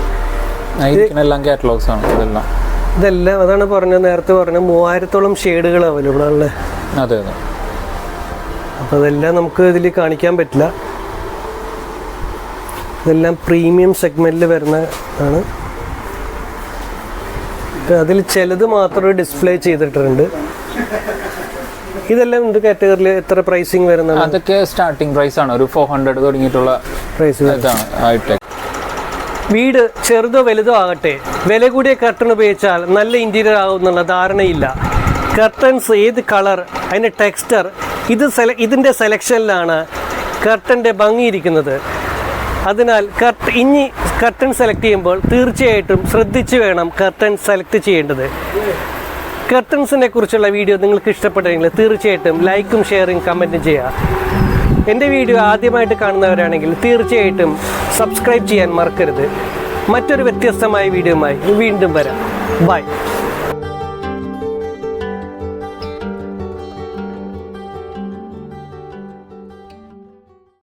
[SPEAKER 5] എല്ലാം കാറ്റലോഗ്സ് ആണ് ഇതെല്ലാം.
[SPEAKER 1] ഇതെല്ലാം അതാണ് പറഞ്ഞത് നേരത്തെ പറഞ്ഞ മൂവായിരത്തോളം ഷെയ്ഡുകൾ അവൈലബിൾ ആണല്ലേ?
[SPEAKER 5] അതെ അതെ.
[SPEAKER 1] അപ്പോൾ അതെല്ലാം നമുക്ക് ഇതിൽ കാണിക്കാൻ പറ്റില്ല. ഇതെല്ലാം പ്രീമിയം സെഗ്മെന്റിൽ വരുന്ന ആണ്. അതിൽ ചിലത് മാത്രമേ ഡിസ്പ്ലേ ചെയ്തിട്ടുണ്ട്. ഇതെല്ലാം എന്ത് കാറ്റഗറിയിൽ എത്ര പ്രൈസിങ് വരുന്നത്
[SPEAKER 5] അതൊക്കെ സ്റ്റാർട്ടിംഗ് പ്രൈസ് ആണ്. ഒരു ഫോർ ഹൺഡ്രഡ് തുടങ്ങിയിട്ടുള്ള
[SPEAKER 1] പ്രൈസ്
[SPEAKER 5] ഹൈടെക്
[SPEAKER 1] വീട് ചെറുതോ വലുതോ ആകട്ടെ വില കൂടിയ കർട്ടൺ ഉപയോഗിച്ചാൽ നല്ല ഇന്റീരിയർ ആകുമെന്നുള്ള ധാരണയില്ല. കർട്ടൻസ് ഏത് കളർ അതിന്റെ ടെക്സ്ചർ ഇത് സെല ഇതിന്റെ സെലക്ഷനിലാണ് കർട്ടന്റെ ഭംഗിയിരിക്കുന്നത്. അതിനാൽ കർട്ട് ഇനി കർട്ടൻ സെലക്ട് ചെയ്യുമ്പോൾ തീർച്ചയായിട്ടും ശ്രദ്ധിച്ചു വേണം കർട്ടൻ സെലക്ട് ചെയ്യേണ്ടത്. കർട്ടൻസിനെ കുറിച്ചുള്ള വീഡിയോ നിങ്ങൾക്ക് ഇഷ്ടപ്പെട്ടെങ്കിൽ തീർച്ചയായിട്ടും ലൈക്കും ഷെയറും കമന്റും ചെയ്യുക എന്റെ വീഡിയോ ആദ്യമായിട്ട് കാണുന്നവരാണെങ്കിൽ തീർച്ചയായിട്ടും സബ്സ്ക്രൈബ് ചെയ്യാൻ മറക്കരുത്. മറ്റൊരു വ്യത്യസ്തമായ വീഡിയോയുമായി വീണ്ടും വരാം. ബൈ.